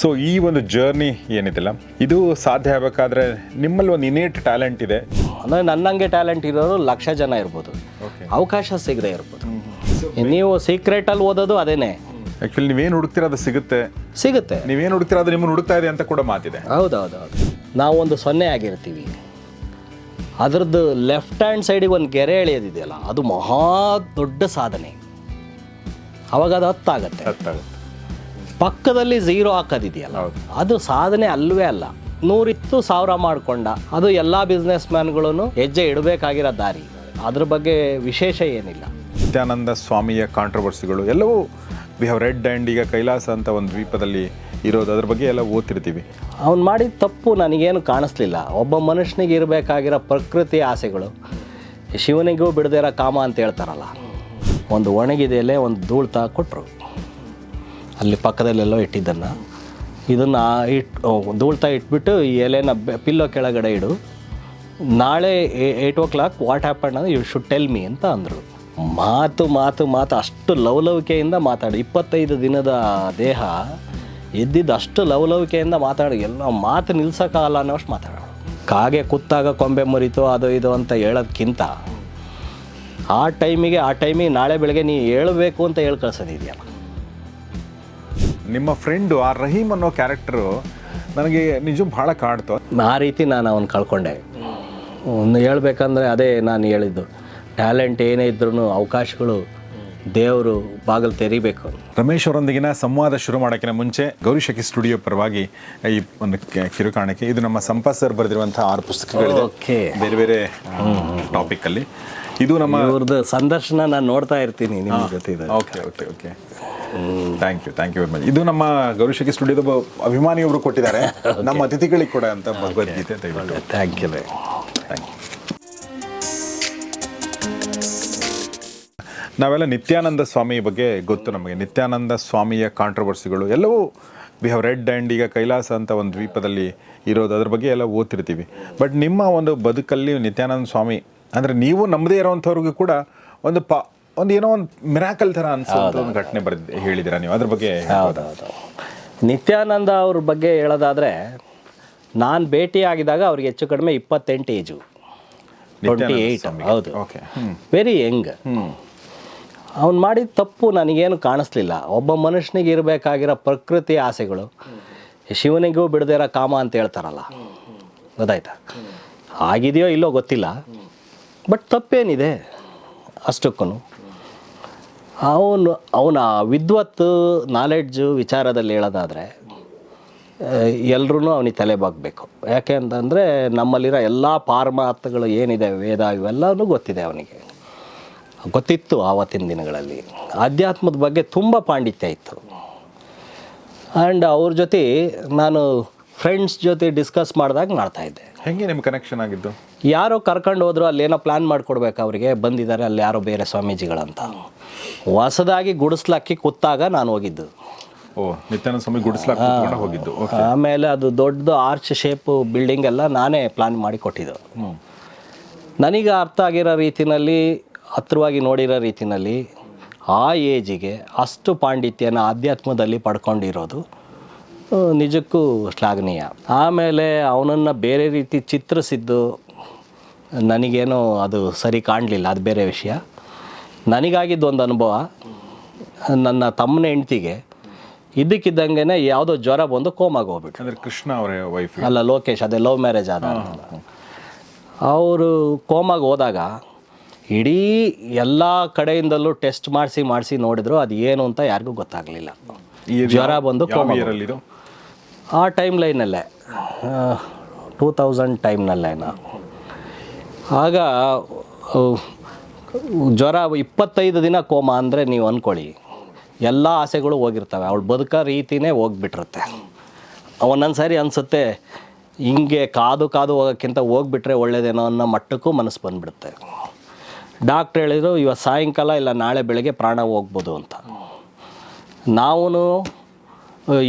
So ಈ ಒಂದು journey ಏನಿದೆಲ್ಲ? ಇದು ಸಾಧ್ಯ ಆಗಬೇಕಾದ್ರೆ ನಿಮ್ಮಲ್ಲಿ ಒಂದು ಇನೇಟ್ ಟ್ಯಾಲೆಂಟ್ ಇದೆ. ಅಂದರೆ ನನ್ನಂಗೆ ಟ್ಯಾಲೆಂಟ್ ಇರೋರು ಲಕ್ಷ ಜನ ಇರ್ಬೋದು. ಅವಕಾಶ ಸಿಗದೆ ಇರ್ಬೋದು. ನೀವು ಸೀಕ್ರೆಟಲ್ಲಿ ಓದೋದು ಅದೇನೆ. ಆ್ಯಕ್ಚುಲಿ ನೀವೇನು ಹುಡುಕ್ತೀರ ಅದು ಸಿಗುತ್ತೆ. ಸಿಗುತ್ತೆ. ನೀವೇನು ಹುಡುಕ್ತೀರ ಅದು ನಿಮ್ಮನ್ನು ಹುಡುಕ್ತಾ ಇದೆ ಅಂತ ಕೂಡ ಮಾತಿದೆ. ಹೌದೌದೌದು. ನಾವೊಂದು ಸೊನ್ನೆ ಆಗಿರ್ತೀವಿ. ಅದರದ್ದು ಲೆಫ್ಟ್ ಹ್ಯಾಂಡ್ ಸೈಡಿಗೆ ಒಂದು ಗೆರೆ ಎಳೆಯೋದಿದೆಯಲ್ಲ ಅದು ಮಹಾ ದೊಡ್ಡ ಸಾಧನೆ. ಅವಾಗ ಅದು ಹತ್ತಾಗತ್ತೆ. ಗೊತ್ತಾಗುತ್ತೆ ಪಕ್ಕದಲ್ಲಿ ಝೀರೋ ಹಾಕೋದಿದೆಯಲ್ಲ. ಅದು ಸಾಧನೆ ಅಲ್ವೇ ಅಲ್ಲ. ನೂರಿತ್ತು ಸಾವಿರ ಮಾಡಿಕೊಂಡ. ಅದು ಎಲ್ಲ ಬಿಸ್ನೆಸ್ ಮ್ಯಾನ್ಗಳೂ ಹೆಜ್ಜೆ ಇಡಬೇಕಾಗಿರೋ ದಾರಿ. ಅದ್ರ ಬಗ್ಗೆ ವಿಶೇಷ ಏನಿಲ್ಲ. ನಿತ್ಯಾನಂದ ಸ್ವಾಮಿಯ ಕಾಂಟ್ರವರ್ಸಿಗಳು ಎಲ್ಲವೂ ವಿ ಹ್ಯಾವ್ ರೆಡ್ ಆ್ಯಂಡ್ ಈಗ ಕೈಲಾಸ ಅಂತ ಒಂದು ದ್ವೀಪದಲ್ಲಿ ಇರೋದು. ಅದ್ರ ಬಗ್ಗೆ ಎಲ್ಲ ಓದ್ತಿರ್ತೀವಿ. ಅವ್ನು ಮಾಡಿದ ತಪ್ಪು ನನಗೇನು ಕಾಣಿಸ್ಲಿಲ್ಲ. ಒಬ್ಬ ಮನುಷ್ಯನಿಗೆ ಇರಬೇಕಾಗಿರೋ ಪ್ರಕೃತಿ ಆಸೆಗಳು ಶಿವನಿಗೂ ಬಿಡದೇ ಇರೋ ಕಾಮ ಅಂತ ಹೇಳ್ತಾರಲ್ಲ ಒಂದು ಒಣಗಿದೆಲೆ ಒಂದು ಧೂಳ್ತಾ ಕೊಟ್ಟರು ಅಲ್ಲಿ ಪಕ್ಕದಲ್ಲೆಲ್ಲೋ ಇಟ್ಟಿದ್ದನ್ನು. ಇದನ್ನು ಇಟ್ಟು ಧೂಳ್ತಾ ಇಟ್ಬಿಟ್ಟು ಈ ಎಲೆನ ಪಿಲ್ಲೋ ಕೆಳಗಡೆ ಇಡು. ನಾಳೆ eight o'clock what happen you should tell me ಅಂತ ಅಂದರು. ಮಾತು ಮಾತು ಮಾತು, ಅಷ್ಟು ಲವಲವಿಕೆಯಿಂದ ಮಾತಾಡಿ. ಇಪ್ಪತ್ತೈದು ದಿನದ ದೇಹ ಎದ್ದಿದ್ದು ಅಷ್ಟು ಲವಲವಿಕೆಯಿಂದ ಮಾತಾಡಿ. ಎಲ್ಲ ಮಾತು ನಿಲ್ಸೋಕ್ಕಾಗಲ್ಲ ಅನ್ನೋಷ್ಟು ಮಾತಾಡೋ. ಕಾಗೆ ಕುತ್ತಾಗ ಕೊಂಬೆ ಮುರಿತು ಅದು ಇದು ಅಂತ ಹೇಳೋದಕ್ಕಿಂತ ಆ ಟೈಮಿಗೆ ಆ ಟೈಮಿಗೆ ನಾಳೆ ಬೆಳಗ್ಗೆ ನೀ ಹೇಳಬೇಕು ಅಂತ ಹೇಳಿ ಕಳ್ಸೋದಿದೆಯಲ್ಲ ನಿಮ್ಮ ಫ್ರೆಂಡು ಆ ರಹೀಮ್ ಅನ್ನೋ ಕ್ಯಾರೆಕ್ಟರು ನನಗೆ ನಿಜ ಭಾಳ ಕಾಡ್ತು. ಆ ರೀತಿ ನಾನು ಅವನು ಕಳ್ಕೊಂಡೆ. ಒಂದು ಹೇಳ್ಬೇಕಂದ್ರೆ ಅದೇ ನಾನು ಹೇಳಿದ್ದು. ಟ್ಯಾಲೆಂಟ್ ಏನೇ ಇದ್ರೂ ಅವಕಾಶಗಳು ದೇವರು ಬಾಗಿಲು ತೆರಿಬೇಕು. ರಮೇಶ್ ಅವರೊಂದಿಗಿನ ಸಂವಾದ ಶುರು ಮಾಡೋಕ್ಕಿಂತ ಮುಂಚೆ ಗೌರಿ ಶಕಿ ಸ್ಟುಡಿಯೋ ಪರವಾಗಿ ಈ ಒಂದು ಕೆ- ಕಿರುಕಾಣಿಕೆ. ಇದು ನಮ್ಮ ಸಂಪತ್ ಸರ್ ಬರೆದಿರುವಂತಹ ಆರು ಪುಸ್ತಕಗಳು ಬೇರೆ ಬೇರೆ ಬೇರೆ ಟಾಪಿಕ್ಕಲ್ಲಿ ಇದು ನಮ್ಮ ಇವ್ರದ್ದು ಸಂದರ್ಶನ ನಾನು ನೋಡ್ತಾ ಇರ್ತೀನಿ ನಿಮ್ಮ ಜೊತೆ okay okay okay. Thank you thank you very much ಇದು ನಮ್ಮ ಗೌರಿಶಕಿ ಸ್ಟುಡಿಯೋದ ಅಭಿಮಾನಿಯವರು ಕೊಟ್ಟಿದ್ದಾರೆ. ನಮ್ಮ ಅತಿಥಿಗಳಿಗೆ ಕೂಡ ಅಂತ Bhagavad Gita thank you thank you ನಾವೆಲ್ಲ ನಿತ್ಯಾನಂದ ಸ್ವಾಮಿ ಬಗ್ಗೆ ಗೊತ್ತು ನಮಗೆ. ನಿತ್ಯಾನಂದ ಸ್ವಾಮಿಯ ಕಾಂಟ್ರವರ್ಸಿಗಳು ಎಲ್ಲವೂ ವಿ ಹ್ಯಾವ್ ರೆಡ್ ಆ್ಯಂಡ್ ಈಗ ಕೈಲಾಸ ಅಂತ ಒಂದು ದ್ವೀಪದಲ್ಲಿ ಇರೋದು. ಅದ್ರ ಬಗ್ಗೆ ಎಲ್ಲ ಓದ್ತಿರ್ತೀವಿ. ಬಟ್ ನಿಮ್ಮ ಒಂದು ಬದುಕಲ್ಲಿ ನಿತ್ಯಾನಂದ ಸ್ವಾಮಿ ಅಂದರೆ ನೀವು ನಮ್ಮದೇ ಇರೋವಂಥವ್ರಿಗೂ ಕೂಡ ಒಂದು ಪ ಒಂದು ಏನೋ ಒಂದು ಮಿರಾಕಲ್ ಥರ ಅನ್ಸುವಂಥ ಒಂದು ಘಟನೆ ಬರೆದು ಹೇಳಿದ್ದೀರಾ ನೀವು? ಅದ್ರ ಬಗ್ಗೆ ಹೌದೌದು ನಿತ್ಯಾನಂದ ಅವ್ರ ಬಗ್ಗೆ ಹೇಳೋದಾದರೆ ನಾನು ಭೇಟಿ ಆಗಿದಾಗ ಅವ್ರಿಗೆ ಹೆಚ್ಚು ಕಡಿಮೆ ಇಪ್ಪತ್ತೆಂಟು ಏಜು ಟ್ವೆಂಟಿ ಏಯ್ಟ್ ಹೌದು. ಓಕೆ ವೆರಿ ಯಂಗ್ ಅವ್ನು ಮಾಡಿದ ತಪ್ಪು ನನಗೇನು ಕಾಣಿಸ್ಲಿಲ್ಲ. ಒಬ್ಬ ಮನುಷ್ಯನಿಗೆ ಇರಬೇಕಾಗಿರೋ ಪ್ರಕೃತಿ ಆಸೆಗಳು ಶಿವನಿಗೂ ಬಿಡದೇ ಇರೋ ಕಾಮ ಅಂತ ಹೇಳ್ತಾರಲ್ಲ. ಗೊತ್ತಾಯ್ತಾ? ಆಗಿದೆಯೋ ಇಲ್ಲೋ ಗೊತ್ತಿಲ್ಲ. ಬಟ್ ತಪ್ಪೇನಿದೆ. ಅಷ್ಟಕ್ಕೂ ಅವನು, ಅವನ ವಿದ್ವತ್ತು ನಾಲೆಡ್ಜು ವಿಚಾರದಲ್ಲಿ ಹೇಳೋದಾದರೆ ಎಲ್ಲರೂ ಅವನಿಗೆ ತಲೆ ಬಾಗಬೇಕು. ಯಾಕೆ ಅಂತಂದರೆ, ನಮ್ಮಲ್ಲಿರೋ ಎಲ್ಲ ಪಾರಮಾರ್ಥಗಳು ಏನಿದೆ, ವೇದ ಇವೆಲ್ಲವೂ ಗೊತ್ತಿದೆ ಅವನಿಗೆ. ಗೊತ್ತಿತ್ತು ಆವತ್ತಿನ ದಿನಗಳಲ್ಲಿ. ಆಧ್ಯಾತ್ಮದ ಬಗ್ಗೆ ತುಂಬ ಪಾಂಡಿತ್ಯ ಇತ್ತು. ಆ್ಯಂಡ್ ಅವ್ರ ಜೊತೆ ನಾನು ಫ್ರೆಂಡ್ಸ್ ಜೊತೆ ಡಿಸ್ಕಸ್ ಮಾಡಿದಾಗ ಮಾಡ್ತಾಯಿದ್ದೆ ಹೆಂಗೆ ನಿಮ್ಮ ಕನೆಕ್ಷನ್ ಆಗಿದ್ದು? ಯಾರೋ ಕರ್ಕೊಂಡು ಹೋದ್ರು ಅಲ್ಲೇನೋ ಪ್ಲ್ಯಾನ್ ಮಾಡ್ಕೊಡ್ಬೇಕು ಅವರಿಗೆ ಬಂದಿದ್ದಾರೆ ಅಲ್ಲಿ ಯಾರೋ ಬೇರೆ ಸ್ವಾಮೀಜಿಗಳಂತ. ಹೊಸದಾಗಿ ಗುಡಿಸ್ಲಕ್ಕಿ ಕೂತಾಗ ನಾನು ಹೋಗಿದ್ದು. ಓ ನಿತ್ಯಾನಂದ ಸ್ವಾಮಿ ಗುಡಿಸ್ಲಾಕ್ ಕೂತ್ಕೊಂಡು ಹೋಗಿದ್ದು. ಓಕೆ ಆಮೇಲೆ ಅದು ದೊಡ್ಡದು ಆರ್ಚ್ ಶೇಪ್ ಬಿಲ್ಡಿಂಗ್ ಎಲ್ಲ ನಾನೇ ಪ್ಲ್ಯಾನ್ ಮಾಡಿ ಕೊಟ್ಟಿದ್ದು. ಹ್ಞೂ ನನಗೆ ಅರ್ಥ ಆಗಿರೋ ರೀತಿಯಲ್ಲಿ ಹತ್ರವಾಗಿ ನೋಡಿರೋ ರೀತಿಯಲ್ಲಿ ಆ ಏಜಿಗೆ ಅಷ್ಟು ಪಾಂಡಿತ್ಯನ ಆಧ್ಯಾತ್ಮದಲ್ಲಿ ಪಡ್ಕೊಂಡಿರೋದು. ನಿಜಕ್ಕೂ ಶ್ಲಾಘನೀಯ. ಆಮೇಲೆ ಅವನನ್ನು ಬೇರೆ ರೀತಿ ಚಿತ್ರಿಸಿದ್ದು ನನಗೇನೋ ಅದು ಸರಿ ಕಾಣಲಿಲ್ಲ ಅದು ಬೇರೆ ವಿಷಯ. ನನಗಾಗಿದ್ದು ಒಂದು ಅನುಭವ ನನ್ನ ತಮ್ಮನ ಹೆಂಡ್ತಿಗೆ ಇದ್ದಕ್ಕಿದ್ದಂಗೆ ಯಾವುದೋ ಜ್ವರ ಬಂದು ಕೋಮಾಗಿ ಹೋಗ್ಬಿಟ್ಟು ಅಂದರೆ ಕೃಷ್ಣ ಅವರ ವೈಫ್ ಅಲ್ಲ ಲೋಕೇಶ್ ಅದೇ ಲವ್ ಮ್ಯಾರೇಜ್ ಆದ ಅವರು ಕೋಮಾಗಿ ಹೋದಾಗ ಇಡೀ ಎಲ್ಲ ಕಡೆಯಿಂದಲೂ ಟೆಸ್ಟ್ ಮಾಡಿಸಿ ಮಾಡಿಸಿ ನೋಡಿದ್ರು ಅದು ಏನು ಅಂತ ಯಾರಿಗೂ ಗೊತ್ತಾಗಲಿಲ್ಲ. ಜ್ವರ ಬಂದು ಕೋಮಾ ಇಯರ್ ಅಲ್ಲಿ ಇದು ಆ ಟೈಮ್ ಲೈನಲ್ಲೇ ಟೂ ತೌಸಂಡ್ ಟೈಮ್ನಲ್ಲೇನ ಆಗ ಜ್ವರ ಇಪ್ಪತ್ತೈದು ದಿನ ಕೋಮ ಅಂದರೆ ನೀವು ಅಂದ್ಕೊಳ್ಳಿ ಎಲ್ಲ ಆಸೆಗಳು ಹೋಗಿರ್ತವೆ. ಅವಳು ಬದುಕೋ ರೀತಿನೇ ಹೋಗ್ಬಿಟ್ಟಿರುತ್ತೆ. ಒಂದೊಂದು ಸಾರಿ ಅನಿಸುತ್ತೆ, ಹಿಂಗೆ ಕಾದು ಕಾದು ಹೋಗೋಕ್ಕಿಂತ ಹೋಗ್ಬಿಟ್ರೆ ಒಳ್ಳೇದೇನೋ ಅನ್ನೋ ಮಟ್ಟಕ್ಕೂ ಮನಸ್ಸು ಬಂದುಬಿಡುತ್ತೆ. ಡಾಕ್ಟ್ರ್ ಹೇಳಿದರು ಇವತ್ತು ಸಾಯಂಕಾಲ ಇಲ್ಲ, ನಾಳೆ ಬೆಳಗ್ಗೆ ಪ್ರಾಣ ಹೋಗ್ಬೋದು ಅಂತ. ನಾವು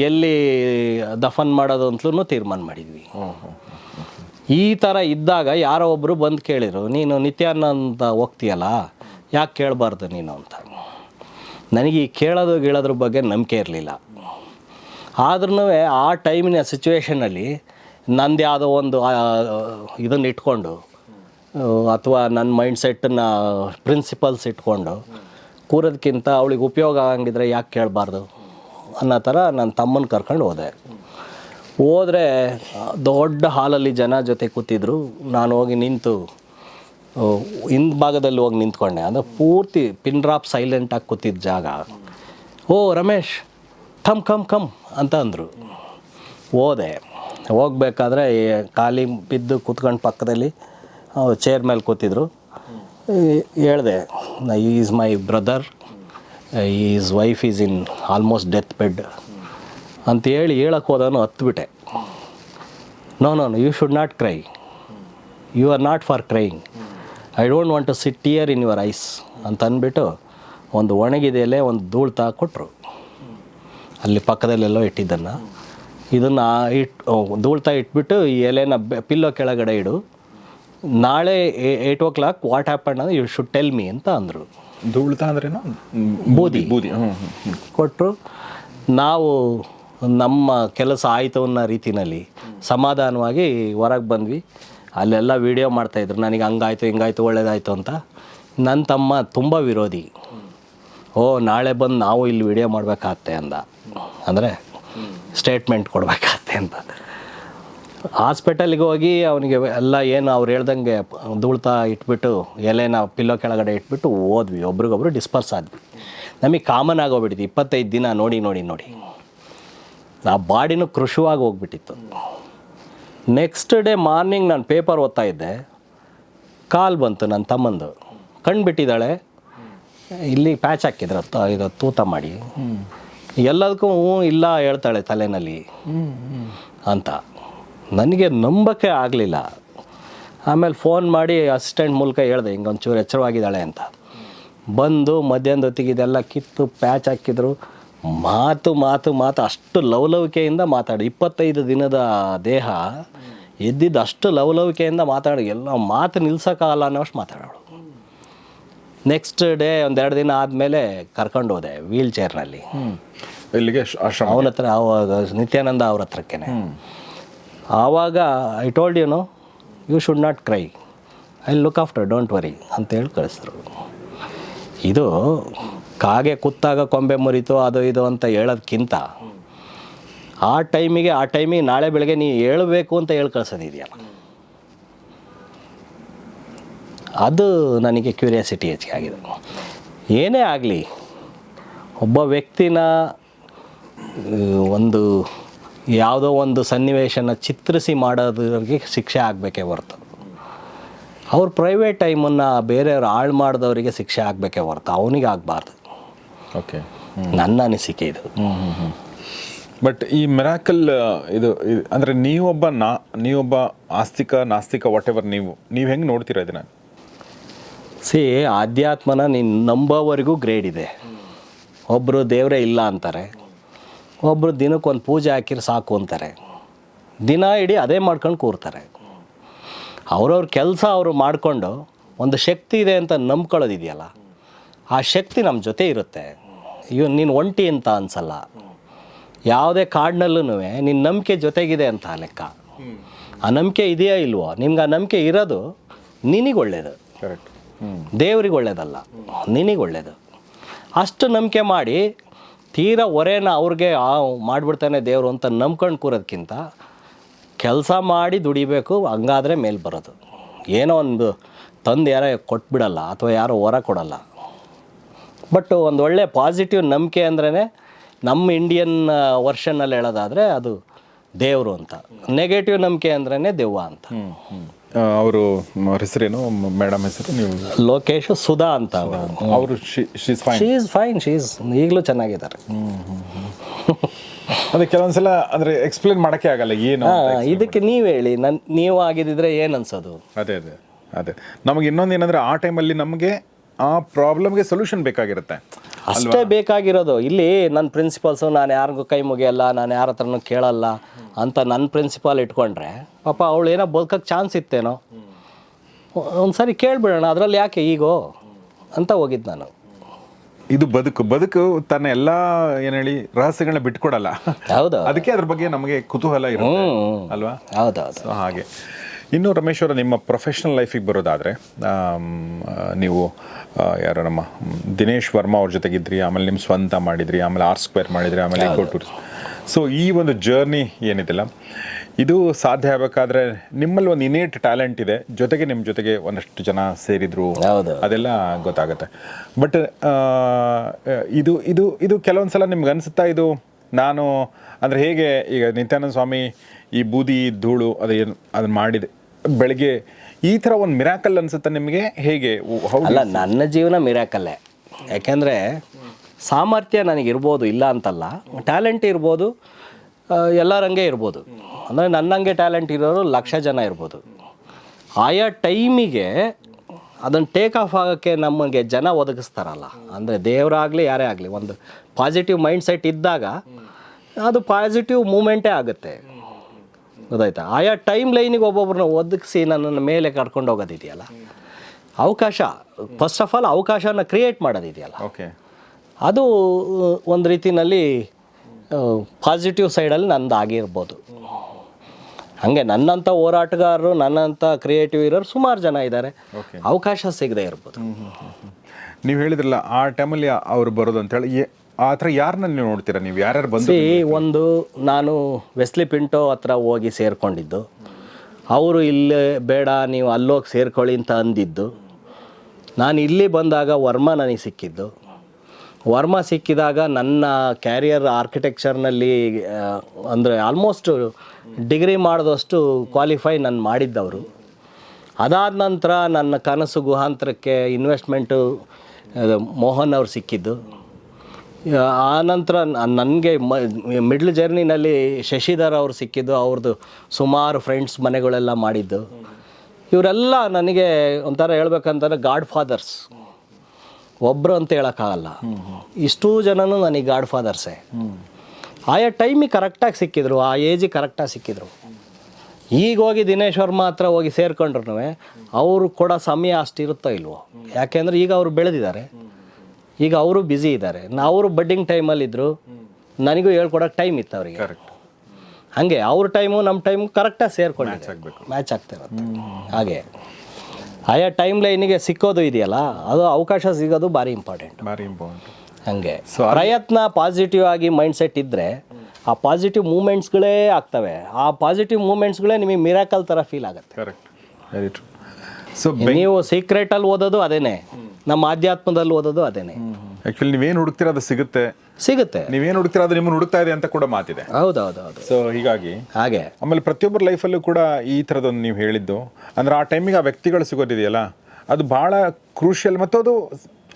ಎಲ್ಲಿ ದಫನ್ ಮಾಡೋದು ಅಂತಲೂ ತೀರ್ಮಾನ ಮಾಡಿದ್ವಿ. ಈ ಥರ ಇದ್ದಾಗ ಯಾರೋ ಒಬ್ಬರು ಬಂದು ಕೇಳಿದರು, ನೀನು ನಿತ್ಯಾನಂದ ಹೋಗ್ತೀಯಲ್ಲ, ಯಾಕೆ ಕೇಳಬಾರ್ದು ನೀನು? ಅಂತ. ನನಗೆ ಈ ಕೇಳೋದು ಗೀಳೋದ್ರ ಬಗ್ಗೆ ನಂಬಿಕೆ ಇರಲಿಲ್ಲ. ಆದ್ರೂ ಆ ಟೈಮಿನ ಸಿಚುವೇಷನಲ್ಲಿ ನಂದು ಯಾವುದೋ ಒಂದು ಇದನ್ನು ಇಟ್ಕೊಂಡು, ಅಥವಾ ನನ್ನ ಮೈಂಡ್ ಸೆಟ್ಟನ್ನು ಪ್ರಿನ್ಸಿಪಲ್ಸ್ ಇಟ್ಕೊಂಡು ಕೂರೋದಕ್ಕಿಂತ ಅವಳಿಗೆ ಉಪಯೋಗ ಆಗಂಗಿದ್ರೆ ಯಾಕೆ ಕೇಳಬಾರ್ದು? ಅನ್ನೋ ಥರ ನನ್ನ ತಮ್ಮನ ಕರ್ಕೊಂಡು ಹೋದೆ. ಹೋದರೆ, ದೊಡ್ಡ ಹಾಲಲ್ಲಿ ಜನ ಜೊತೆ ಕೂತಿದ್ರು. ನಾನು ಹೋಗಿ ನಿಂತು ಹಿಂದ್ ಭಾಗದಲ್ಲಿ ಹೋಗಿ ನಿಂತ್ಕೊಂಡೆ. ಅಂದರೆ ಪೂರ್ತಿ ಪಿನ್ ಡ್ರಾಪ್ ಸೈಲೆಂಟಾಗಿ ಕೂತಿದ್ದ ಜಾಗ. ಓ, ರಮೇಶ್, ಕಮ್ ಕಮ್ ಕಮ್ ಅಂತ ಅಂದರು. ಹೋದೆ. ಹೋಗ್ಬೇಕಾದ್ರೆ ಖಾಲಿ ಬಿದ್ದು ಕೂತ್ಕೊಂಡು ಪಕ್ಕದಲ್ಲಿ ಚೇರ್ ಮೇಲೆ ಕೂತಿದ್ರು. ಹೇಳಿದೆ is my brother is wife is in almost death bed ಅಂತ ಹೇಳಿ ಹೇಳಕ್ಕೆ ಹೋದನು ಹತ್ಬಿಟ್ಟೆ. No no you should not cry you are not for crying I don't want to sit tear in your eyes ಅಂತ ಅಂದ್ಬಿಟ್ಟು ಒಂದು ಒಣಗಿದೆಲೆ ಒಂದು ಧೂಳು ತಾ ಕೊಟ್ಟರು ಅಲ್ಲಿ ಪಕ್ಕದಲ್ಲೆಲ್ಲೋ ಇಟ್ಟಿದ್ದನ್ನು. ಇದನ್ನು ಇಟ್ ಧೂಳ್ತಾ ಇಟ್ಬಿಟ್ಟು ಈ ಎಲೆನ ಪಿಲ್ಲೋ ಕೆಳಗಡೆ ಇಡು. ನಾಳೆ eight o'clock what happen you should tell me ಅಂತ ಅಂದರು. ಧೂಳ್ತಾ ಅಂದ್ರೇನು? ಬೂದಿ. ಬೂದಿ ಕೊಟ್ಟರು ನಾವು ನಮ್ಮ ಕೆಲಸ ಆಯಿತು ಅನ್ನೋ ರೀತಿಯಲ್ಲಿ ಸಮಾಧಾನವಾಗಿ ಹೊರಗೆ ಬಂದ್ವಿ. ಅಲ್ಲೆಲ್ಲ ವೀಡಿಯೋ ಮಾಡ್ತಾಯಿದ್ರು ನನಗೆ ಹಂಗಾಯ್ತು ಹಿಂಗಾಯ್ತು ಒಳ್ಳೇದಾಯ್ತು ಅಂತ. ನನ್ನ ತಮ್ಮ ತುಂಬ ವಿರೋಧಿ. ಓ ನಾಳೆ ಬಂದು ನಾವು ಇಲ್ಲಿ ವಿಡಿಯೋ ಮಾಡಬೇಕಾಗತ್ತೆ ಅಂದ. ಅಂದರೆ ಸ್ಟೇಟ್ಮೆಂಟ್ ಕೊಡಬೇಕಾಗತ್ತೆ ಅಂತ. ಹಾಸ್ಪಿಟಲ್ಗೆ ಹೋಗಿ ಅವನಿಗೆ ಎಲ್ಲ ಏನು ಅವ್ರು ಹೇಳ್ದಂಗೆ ಧೂಳ್ತಾ ಇಟ್ಬಿಟ್ಟು ಎಲೆನ ಪಿಲ್ಲೋ ಕೆಳಗಡೆ ಇಟ್ಬಿಟ್ಟು ಹೋದ್ವಿ. ಒಬ್ರಿಗೊಬ್ರು ಡಿಸ್ಪರ್ಸ್ ಆದ್ವಿ. ನಮಗೆ ಕಾಮನ್ ಆಗೋಗ್ಬಿಟ್ಟಿತ್ತು. ಇಪ್ಪತ್ತೈದು ದಿನ ನೋಡಿ ನೋಡಿ ನೋಡಿ. ಆ ಬಾಡಿನೂ ಕೃಶವಾಗಿ ಹೋಗ್ಬಿಟ್ಟಿತ್ತು. ನೆಕ್ಸ್ಟ್ ಡೇ ಮಾರ್ನಿಂಗ್ ನಾನು ಪೇಪರ್ ಓದ್ತಾ ಇದ್ದೆ. ಕಾಲ್ ಬಂತು ನನ್ನ ತಮ್ಮಂದು. ಕಣ್ಣು ಬಿಟ್ಟಿದ್ದಾಳೆ. ಇಲ್ಲಿ ಪ್ಯಾಚ್ ಹಾಕಿದ್ರು. ಇದು ತೂತ ಮಾಡಿ. ಎಲ್ಲದಕ್ಕೂ ಹ್ಞೂ ಇಲ್ಲ ಹೇಳ್ತಾಳೆ ತಲೆನಲ್ಲಿ ಅಂತ. ನನಗೆ ನಂಬಕ್ಕೆ ಆಗಲಿಲ್ಲ. ಆಮೇಲೆ ಫೋನ್ ಮಾಡಿ ಅಸಿಸ್ಟೆಂಟ್ ಮೂಲಕ ಹೇಳ್ದೆ ಹಿಂಗೆ ಒಂಚೂರು ಎಚ್ಚರವಾಗಿದ್ದಾಳೆ ಅಂತ. ಬಂದು ಮಧ್ಯಾಹ್ನದ ಹೊತ್ತಿಗೆ ಇದೆಲ್ಲ ಕಿತ್ತು ಪ್ಯಾಚ್ ಹಾಕಿದ್ರು. ಮಾತು ಮಾತು ಮಾತು ಅಷ್ಟು ಲವಲವಿಕೆಯಿಂದ ಮಾತಾಡಿ. ಇಪ್ಪತ್ತೈದು ದಿನದ ದೇಹ ಎದ್ದಿದ್ದು ಅಷ್ಟು ಲವಲವಿಕೆಯಿಂದ ಮಾತಾಡಿ. ಎಲ್ಲ ಮಾತು ನಿಲ್ಸೋಕ್ಕಾಗಲ್ಲ ಅನ್ನೋಷ್ಟು ಮಾತಾಡೋಳು. ನೆಕ್ಸ್ಟ್ ಡೇ ಒಂದೆರಡು ದಿನ ಆದಮೇಲೆ ಕರ್ಕೊಂಡು ಹೋದೆ ವೀಲ್ ಚೇರ್ನಲ್ಲಿ ಇಲ್ಲಿಗೆ ಅವನ ಹತ್ರ ಅವಾಗ ನಿತ್ಯಾನಂದ ಅವ್ರ ಹತ್ರಕ್ಕೇನೆ. ಆವಾಗ I told you no you should not cry I look after don't worry ಅಂತೇಳಿ ಕಳಿಸಿದ್ರು. ಇದು ಕಾಗೆ ಕುತ್ತಾಗ ಕೊಂಬೆ ಮುರಿತು ಅದು ಇದು ಅಂತ ಹೇಳೋದಕ್ಕಿಂತ ಆ ಟೈಮಿಗೆ ಆ ಟೈಮಿಗೆ ನಾಳೆ ಬೆಳಗ್ಗೆ ನೀ ಹೇಳಬೇಕು ಅಂತ ಹೇಳಿ ಕಳ್ಸೋದಿದೆಯಲ್ಲ ಅದು ನನಗೆ ಕ್ಯೂರಿಯಾಸಿಟಿ ಹೆಚ್ಚಿಗೆ ಆಗಿದೆ. ಏನೇ ಆಗಲಿ, ಒಬ್ಬ ವ್ಯಕ್ತಿನ ಒಂದು ಯಾವುದೋ ಒಂದು ಸನ್ನಿವೇಶನ ಚಿತ್ರಿಸಿ ಮಾಡೋದ್ರಿಗೆ ಶಿಕ್ಷೆ ಆಗಬೇಕೇ ಹೊರತು. ಅವ್ರ ಪ್ರೈವೇಟ್ ಟೈಮನ್ನು ಬೇರೆಯವ್ರು ಹಾಳು ಮಾಡಿದವರಿಗೆ ಶಿಕ್ಷೆ ಆಗಬೇಕೇ ಹೊರತು. ಅವನಿಗೆ ಆಗಬಾರ್ದು. ಓಕೆ ನನ್ನ ಅನಿಸಿಕೆ ಇದು. ಬಟ್ ಈ ಮೆರಾಕಲ್ ಇದು ಅಂದರೆ ನೀವೊಬ್ಬ ನಾ ನೀವೊಬ್ಬ ಆಸ್ತಿಕ ನಾಸ್ತಿಕ ವಾಟ್ ಎವರ್ ನೀವು ನೀವು ಹೆಂಗೆ ನೋಡ್ತೀರಾ ಇದನ್ನ? ಸಿ ಆಧ್ಯಾತ್ಮನ ನೀನು ನಂಬೋವರೆಗೂ ಗ್ರೇಡ್ ಇದೆ. ಒಬ್ಬರು ದೇವರೇ ಇಲ್ಲ ಅಂತಾರೆ. ಒಬ್ಬರು ದಿನಕ್ಕೊಂದು ಪೂಜೆ ಹಾಕಿದ್ರೆ ಸಾಕು ಅಂತಾರೆ. ದಿನ ಇಡೀ ಅದೇ ಮಾಡ್ಕೊಂಡು ಕೂರ್ತಾರೆ. ಅವ್ರವ್ರ ಕೆಲಸ ಅವರು ಮಾಡಿಕೊಂಡು ಒಂದು ಶಕ್ತಿ ಇದೆ ಅಂತ ನಂಬ್ಕೊಳ್ಳೋದಿದೆಯಲ್ಲ ಆ ಶಕ್ತಿ ನಮ್ಮ ಜೊತೆ ಇರುತ್ತೆ. ಇವ್ ನೀನು ಒಂಟಿ ಅಂತ ಅನ್ಸಲ್ಲ. ಯಾವುದೇ ಕಾಡ್ನಲ್ಲೂ ನಿನ್ನ ನಂಬಿಕೆ ಜೊತೆಗಿದೆ ಅಂತ ಲೆಕ್ಕ. ಆ ನಂಬಿಕೆ ಇದೆಯಾ ಇಲ್ವೋ? ನಿಮ್ಗೆ ಆ ನಂಬಿಕೆ ಇರೋದು ನಿನಗೆ ಒಳ್ಳೇದು. ದೇವ್ರಿಗೆ ಒಳ್ಳೇದಲ್ಲ ನಿನಗೆ ಒಳ್ಳೇದು. ಅಷ್ಟು ನಂಬಿಕೆ ಮಾಡಿ ತೀರಾ ಹೊರೇನ ಅವ್ರಿಗೆ ಮಾಡಿಬಿಡ್ತಾನೆ ದೇವರು ಅಂತ ನಂಬ್ಕೊಂಡು ಕೂರೋದಕ್ಕಿಂತ ಕೆಲಸ ಮಾಡಿ ದುಡಿಬೇಕು, ಹಂಗಾದರೆ ಮೇಲೆ ಬರೋದು. ಏನೋ ಒಂದು ತಂದು ಯಾರೋ ಕೊಟ್ಬಿಡಲ್ಲ, ಅಥವಾ ಯಾರೋ ಹೊರ ಕೊಡಲ್ಲ. ಬಟ್ ಒಂದು ಒಳ್ಳೆ ಪಾಸಿಟಿವ್ ನಂಬಿಕೆ ಅಂದ್ರೇ ನಮ್ಮ ಇಂಡಿಯನ್ ವರ್ಷನಲ್ಲಿ ಹೇಳೋದಾದರೆ ಅದು ದೇವರು ಅಂತ. ನೆಗೆಟಿವ್ ನಂಬಿಕೆ ಅಂದ್ರೇ ದೆವ್ವ ಅಂತ. ಅವರು ಅವ್ರ ಹೆಸರೇನು? ಮೇಡಮ್ ಹೆಸರು ನೀವು? ಲೋಕೇಶ್ ಸುಧಾ ಅಂತ ಅವರು. She's fine. ಶೀಸ್ ಈಗಲೂ ಚೆನ್ನಾಗಿದ್ದಾರೆ. ಅದೇ ಕೆಲವೊಂದ್ಸಲ ಅಂದ್ರೆ ಎಕ್ಸ್ಪ್ಲೇನ್ ಮಾಡಕ್ಕೆ ಆಗಲ್ಲ ಏನು ಇದಕ್ಕೆ ನೀವು ಹೇಳಿ. ನನ್ ನೀವು ಆಗಿದ್ದಿದ್ರೆ ಏನು ಅನ್ಸೋದು? ಅದೇ ಅದೇ ಅದೇ. ನಮಗೆ ಇನ್ನೊಂದು ಏನಂದ್ರೆ ಆ ಟೈಮಲ್ಲಿ ನಮಗೆ ಆ ಪ್ರಾಬ್ಲಮ್ಗೆ ಸೊಲ್ಯೂಷನ್ ಬೇಕಾಗಿರುತ್ತೆ. ಅಷ್ಟೇ ಬೇಕಾಗಿರೋದು. ಇಲ್ಲಿ ನನ್ನ ಪ್ರಿನ್ಸಿಪಾಲ್ಸು ನಾನು ಯಾರಿಗೂ ಕೈ ಮುಗಿಯಲ್ಲ ನಾನು ಯಾರ ಹತ್ರನೂ ಕೇಳಲ್ಲ ಅಂತ ನನ್ನ ಪ್ರಿನ್ಸಿಪಾಲ್ ಇಟ್ಕೊಂಡ್ರೆ ಪಾಪ ಅವಳು ಏನೋ ಬದುಕಕ್ಕೆ ಚಾನ್ಸ್ ಇತ್ತೇನೋ. ಒಂದು ಸಾರಿ ಕೇಳಿಬಿಡೋಣ ಅದರಲ್ಲಿ ಯಾಕೆ ಈಗೋ ಅಂತ ಹೋಗಿದ್ದು ನಾನು. ಇದು ಬದುಕು ಬದುಕು ತನ್ನ ಎಲ್ಲ ಏನ್ ಹೇಳಿ ರಹಸ್ಯಗಳನ್ನ ಬಿಟ್ಕೊಡಲ್ಲ. ಹೌದು ಅದಕ್ಕೆ ಅದ್ರ ಬಗ್ಗೆ ನಮಗೆ ಕುತೂಹಲ ಇರುತ್ತೆ ಅಲ್ವಾ? ಹೌದೌದು ಹಾಗೆ. ಇನ್ನು ರಮೇಶ್ ಅವರ ನಿಮ್ಮ ಪ್ರೊಫೆಷನಲ್ ಲೈಫಿಗೆ ಬರೋದಾದರೆ ನೀವು ಯಾರು ನಮ್ಮ ದಿನೇಶ್ ವರ್ಮಾ ಅವ್ರ ಜೊತೆಗಿದ್ರಿ ಆಮೇಲೆ ನಿಮ್ಮ ಸ್ವಂತ ಮಾಡಿದ್ರಿ ಆಮೇಲೆ ಆರ್ ಸ್ಕ್ವೇರ್ ಮಾಡಿದ್ರಿ ಆಮೇಲೆ ಇಕೋ ಟೂರ್ಸ್ ಸೊ ಈ ಒಂದು ಜರ್ನಿ ಏನಿದೆಲ್ಲ ಇದು ಸಾಧ್ಯ ಆಗಬೇಕಾದ್ರೆ ನಿಮ್ಮಲ್ಲಿ ಒಂದು ಇನೇಟ್ ಟ್ಯಾಲೆಂಟ್ ಇದೆ ಜೊತೆಗೆ ನಿಮ್ಮ ಜೊತೆಗೆ ಒಂದಷ್ಟು ಜನ ಸೇರಿದ್ರು ಅದೆಲ್ಲ ಗೊತ್ತಾಗುತ್ತೆ. ಬಟ್ ಇದು ಇದು ಇದು ಕೆಲವೊಂದು ಸಲ ನಿಮ್ಗೆ ಅನಿಸುತ್ತಾ ಇದು ನಾನು ಅಂದರೆ ಹೇಗೆ ಈಗ ನಿತ್ಯಾನಂದ ಸ್ವಾಮಿ ಈ ಬೂದಿ ಧೂಳು ಅದು ಅದೇನು ಅದನ್ನ ಮಾಡಿದೆ ಬೆಳಗ್ಗೆ ಈ ಥರ ಒಂದು ಮಿರಾಕಲ್ ಅನ್ಸುತ್ತಾ ನಿಮಗೆ? ಹೇಗೆ? ಅಲ್ಲ, ನನ್ನ ಜೀವನ ಮಿರಾಕಲ್ಲೇ. ಯಾಕೆಂದರೆ ಸಾಮರ್ಥ್ಯ ನನಗಿರ್ಬೋದು ಇಲ್ಲ ಅಂತಲ್ಲ. ಟ್ಯಾಲೆಂಟ್ ಇರ್ಬೋದು ಎಲ್ಲರಂಗೆ ಇರ್ಬೋದು. ಅಂದರೆ ನನ್ನಂಗೆ ಟ್ಯಾಲೆಂಟ್ ಇರೋರು ಲಕ್ಷ ಜನ ಇರ್ಬೋದು. ಆಯಾ ಟೈಮಿಗೆ ಅದನ್ನು ಟೇಕ್ ಆಫ್ ಆಗೋಕ್ಕೆ ನಮಗೆ ಜನ ಒದಗಿಸ್ತಾರಲ್ಲ. ಅಂದರೆ ದೇವರಾಗಲಿ ಯಾರೇ ಆಗಲಿ, ಒಂದು ಪಾಸಿಟಿವ್ ಮೈಂಡ್ ಸೆಟ್ ಇದ್ದಾಗ ಅದು ಪಾಸಿಟಿವ್ ಮೂಮೆಂಟೇ ಆಗುತ್ತೆ. ಗೊತ್ತಾಯ್ತಾ? ಆಯಾ ಟೈಮ್ ಲೈನಿಗೆ ಒಬ್ಬೊಬ್ಬರನ್ನ ಒದಗಿಸಿ ನನ್ನನ್ನು ಮೇಲೆ ಕರ್ಕೊಂಡು ಹೋಗೋದಿದೆಯಲ್ಲ? ಅವಕಾಶ ಫಸ್ಟ್ ಆಫ್ ಆಲ್ ಅವಕಾಶನ ಕ್ರಿಯೇಟ್ ಮಾಡೋದಿದೆಯಲ್ಲ? ಓಕೆ ಅದು ಒಂದು ರೀತಿನಲ್ಲಿ ಪಾಸಿಟಿವ್ ಸೈಡಲ್ಲಿ ನಂದು ಆಗಿರ್ಬೋದು. ಹಾಗೆ ನನ್ನಂಥ ಹೋರಾಟಗಾರರು ನನ್ನಂಥ ಕ್ರಿಯೇಟಿವ್ ಇರೋರು ಸುಮಾರು ಜನ ಇದ್ದಾರೆ ಅವಕಾಶ ಸಿಗದೆ ಇರ್ಬೋದು. ನೀವು ಹೇಳಿದ್ರಲ್ಲ ಆ ಟೈಮಲ್ಲಿ ಅವ್ರು ಬರೋದು ಅಂತ ಹೇಳಿ ಆ ಥರ ಯಾರನ್ನ ನೀವು ನೋಡ್ತೀರಾ ನೀವು? ಯಾರ್ಯಾರು ಬಂದು ಒಂದು ನಾನು ವೆಸ್ಲಿ ಪಿಂಟೋ ಹತ್ರ ಹೋಗಿ ಸೇರಿಕೊಂಡಿದ್ದು. ಅವರು ಇಲ್ಲೇ ಬೇಡ ನೀವು ಅಲ್ಲೋಗಿ ಸೇರ್ಕೊಳ್ಳಿ ಅಂತ ಅಂದಿದ್ದು. ನಾನು ಇಲ್ಲಿ ಬಂದಾಗ ವರ್ಮ ನನಗೆ ಸಿಕ್ಕಿದ್ದು. ವರ್ಮ ಸಿಕ್ಕಿದಾಗ ನನ್ನ ಕ್ಯಾರಿಯರ್ ಆರ್ಕಿಟೆಕ್ಚರ್ನಲ್ಲಿ ಅಂದರೆ ಆಲ್ಮೋಸ್ಟ್ ಡಿಗ್ರಿ ಮಾಡಿದಷ್ಟು ಕ್ವಾಲಿಫೈ ನಾನು ಮಾಡಿದ್ದವರು. ಅದಾದ ನಂತರ ನನ್ನ ಕನಸು ಗುಹಾಂತರಕ್ಕೆ ಇನ್ವೆಸ್ಟ್ಮೆಂಟು ಮೋಹನ್ ಅವ್ರು ಸಿಕ್ಕಿದ್ದು. ಆ ನಂತರ ನನಗೆ ಮಿಡ್ಲ್ ಜರ್ನಿನಲ್ಲಿ ಶಶಿಧರ್ ಅವ್ರು ಸಿಕ್ಕಿದ್ದು ಅವ್ರದ್ದು ಸುಮಾರು ಫ್ರೆಂಡ್ಸ್ ಮನೆಗಳೆಲ್ಲ ಮಾಡಿದ್ದು. ಇವರೆಲ್ಲ ನನಗೆ ಒಂಥರ ಹೇಳ್ಬೇಕಂತಂದ್ರೆ ಗಾಡ್ ಫಾದರ್ಸ್ ಒಬ್ಬರು ಅಂತ ಹೇಳೋಕ್ಕಾಗಲ್ಲ. ಇಷ್ಟು ಜನನೂ ನನಗೆ ಗಾಡ್ ಫಾದರ್ಸೇ ಆಯಾ ಟೈಮಿಗೆ ಕರೆಕ್ಟಾಗಿ ಸಿಕ್ಕಿದ್ರು ಆ ಏಜಿಗೆ ಕರೆಕ್ಟಾಗಿ ಸಿಕ್ಕಿದ್ರು. ಈಗ ಹೋಗಿ ದಿನೇಶ್ವರ್ ಮಾತ್ರ ಹೋಗಿ ಸೇರ್ಕೊಂಡ್ರು ಅವರು ಕೊಡೋ ಸಮಯ ಅಷ್ಟಿರುತ್ತೋ ಇಲ್ವೋ? ಯಾಕೆಂದ್ರೆ ಈಗ ಅವರು ಬೆಳೆದಿದ್ದಾರೆ. ಈಗ ಅವರು ಬ್ಯುಸಿ ಇದ್ದಾರೆ. ಅವರು ಬಡ್ಡಿಂಗ್ ಟೈಮಲ್ಲಿದ್ದರು ನನಗೂ ಹೇಳ್ಕೊಡೋಕೆ ಟೈಮ್ ಇತ್ತು ಅವರಿಗೆ. ಕರೆಕ್ಟ್ ಹಾಗೆ ಅವ್ರ ಟೈಮು ನಮ್ಮ ಟೈಮು ಕರೆಕ್ಟಾಗಿ ಸೇರ್ಕೊಂಡು ಆಗ್ಬೇಕು. ಮ್ಯಾಚ್ ಆಗ್ತಾ ಇರುತ್ತೆ. ಹಾಗೆ. ಆಯಾ ಟೈಮ್ ಲೈನಿಗೆ ಸಿಕ್ಕೋದು ಇದೆಯಲ್ಲ ಅದು ಅವಕಾಶ ಸಿಗೋದು ಭಾರಿ ಇಂಪಾರ್ಟೆಂಟ್ ಭಾರಿ ಇಂಪಾರ್ಟೆಂಟ್ ಹಾಗೆ. ಪ್ರಯತ್ನ ಪಾಸಿಟಿವ್ ಆಗಿ ಮೈಂಡ್ ಸೆಟ್ ಇದ್ದರೆ ಆ ಪಾಸಿಟಿವ್ ಮೂಮೆಂಟ್ಸ್ಗಳೇ ಆಗ್ತವೆ. ಆ ಪಾಸಿಟಿವ್ ಮೂಮೆಂಟ್ಸ್ಗಳೇ ನಿಮಗೆ ಮಿರಾಕಲ್ ಥರ ಫೀಲ್ ಆಗುತ್ತೆ. ಕರೆಕ್ಟ್ ವೆರಿ ಟ್ರೂ ಸೊ ನೀವು ಸೀಕ್ರೆಟಲ್ಲಿ ಓದೋದು ಅದೇನೆ. ನಮ್ಮ ಆಧ್ಯಾತ್ಮದಲ್ಲಿ ಓದೋದು ಅದೇನೆ. ಆ್ಯಕ್ಚುಲಿ ನೀವೇನು ಹುಡುಕ್ತೀರ ಅದು ಸಿಗುತ್ತೆ? ಸಿಗುತ್ತೆ. ನೀವೇನು ಹುಡುಕ್ತೀರ ಅದು ನಿಮ್ಮನ್ನು ಹುಡುಕ್ತಾ ಇದೆ ಅಂತ ಕೂಡ ಮಾತಿದೆ. ಹೌದು ಹೌದು ಹೌದು ಸೊ ಹೀಗಾಗಿ ಹಾಗೆ. ಆಮೇಲೆ ಪ್ರತಿಯೊಬ್ಬರ ಲೈಫಲ್ಲೂ ಕೂಡ ಈ ಥರದೊಂದು ನೀವು ಹೇಳಿದ್ದು. ಅಂದ್ರೆ ಆ ಟೈಮಿಗೆ ಆ ವ್ಯಕ್ತಿಗಳು ಸಿಗೋದಿದೆಯಲ್ಲ? ಅದು ಭಾಳ ಕ್ರೂಷಿಯಲ್ ಮತ್ತು ಅದು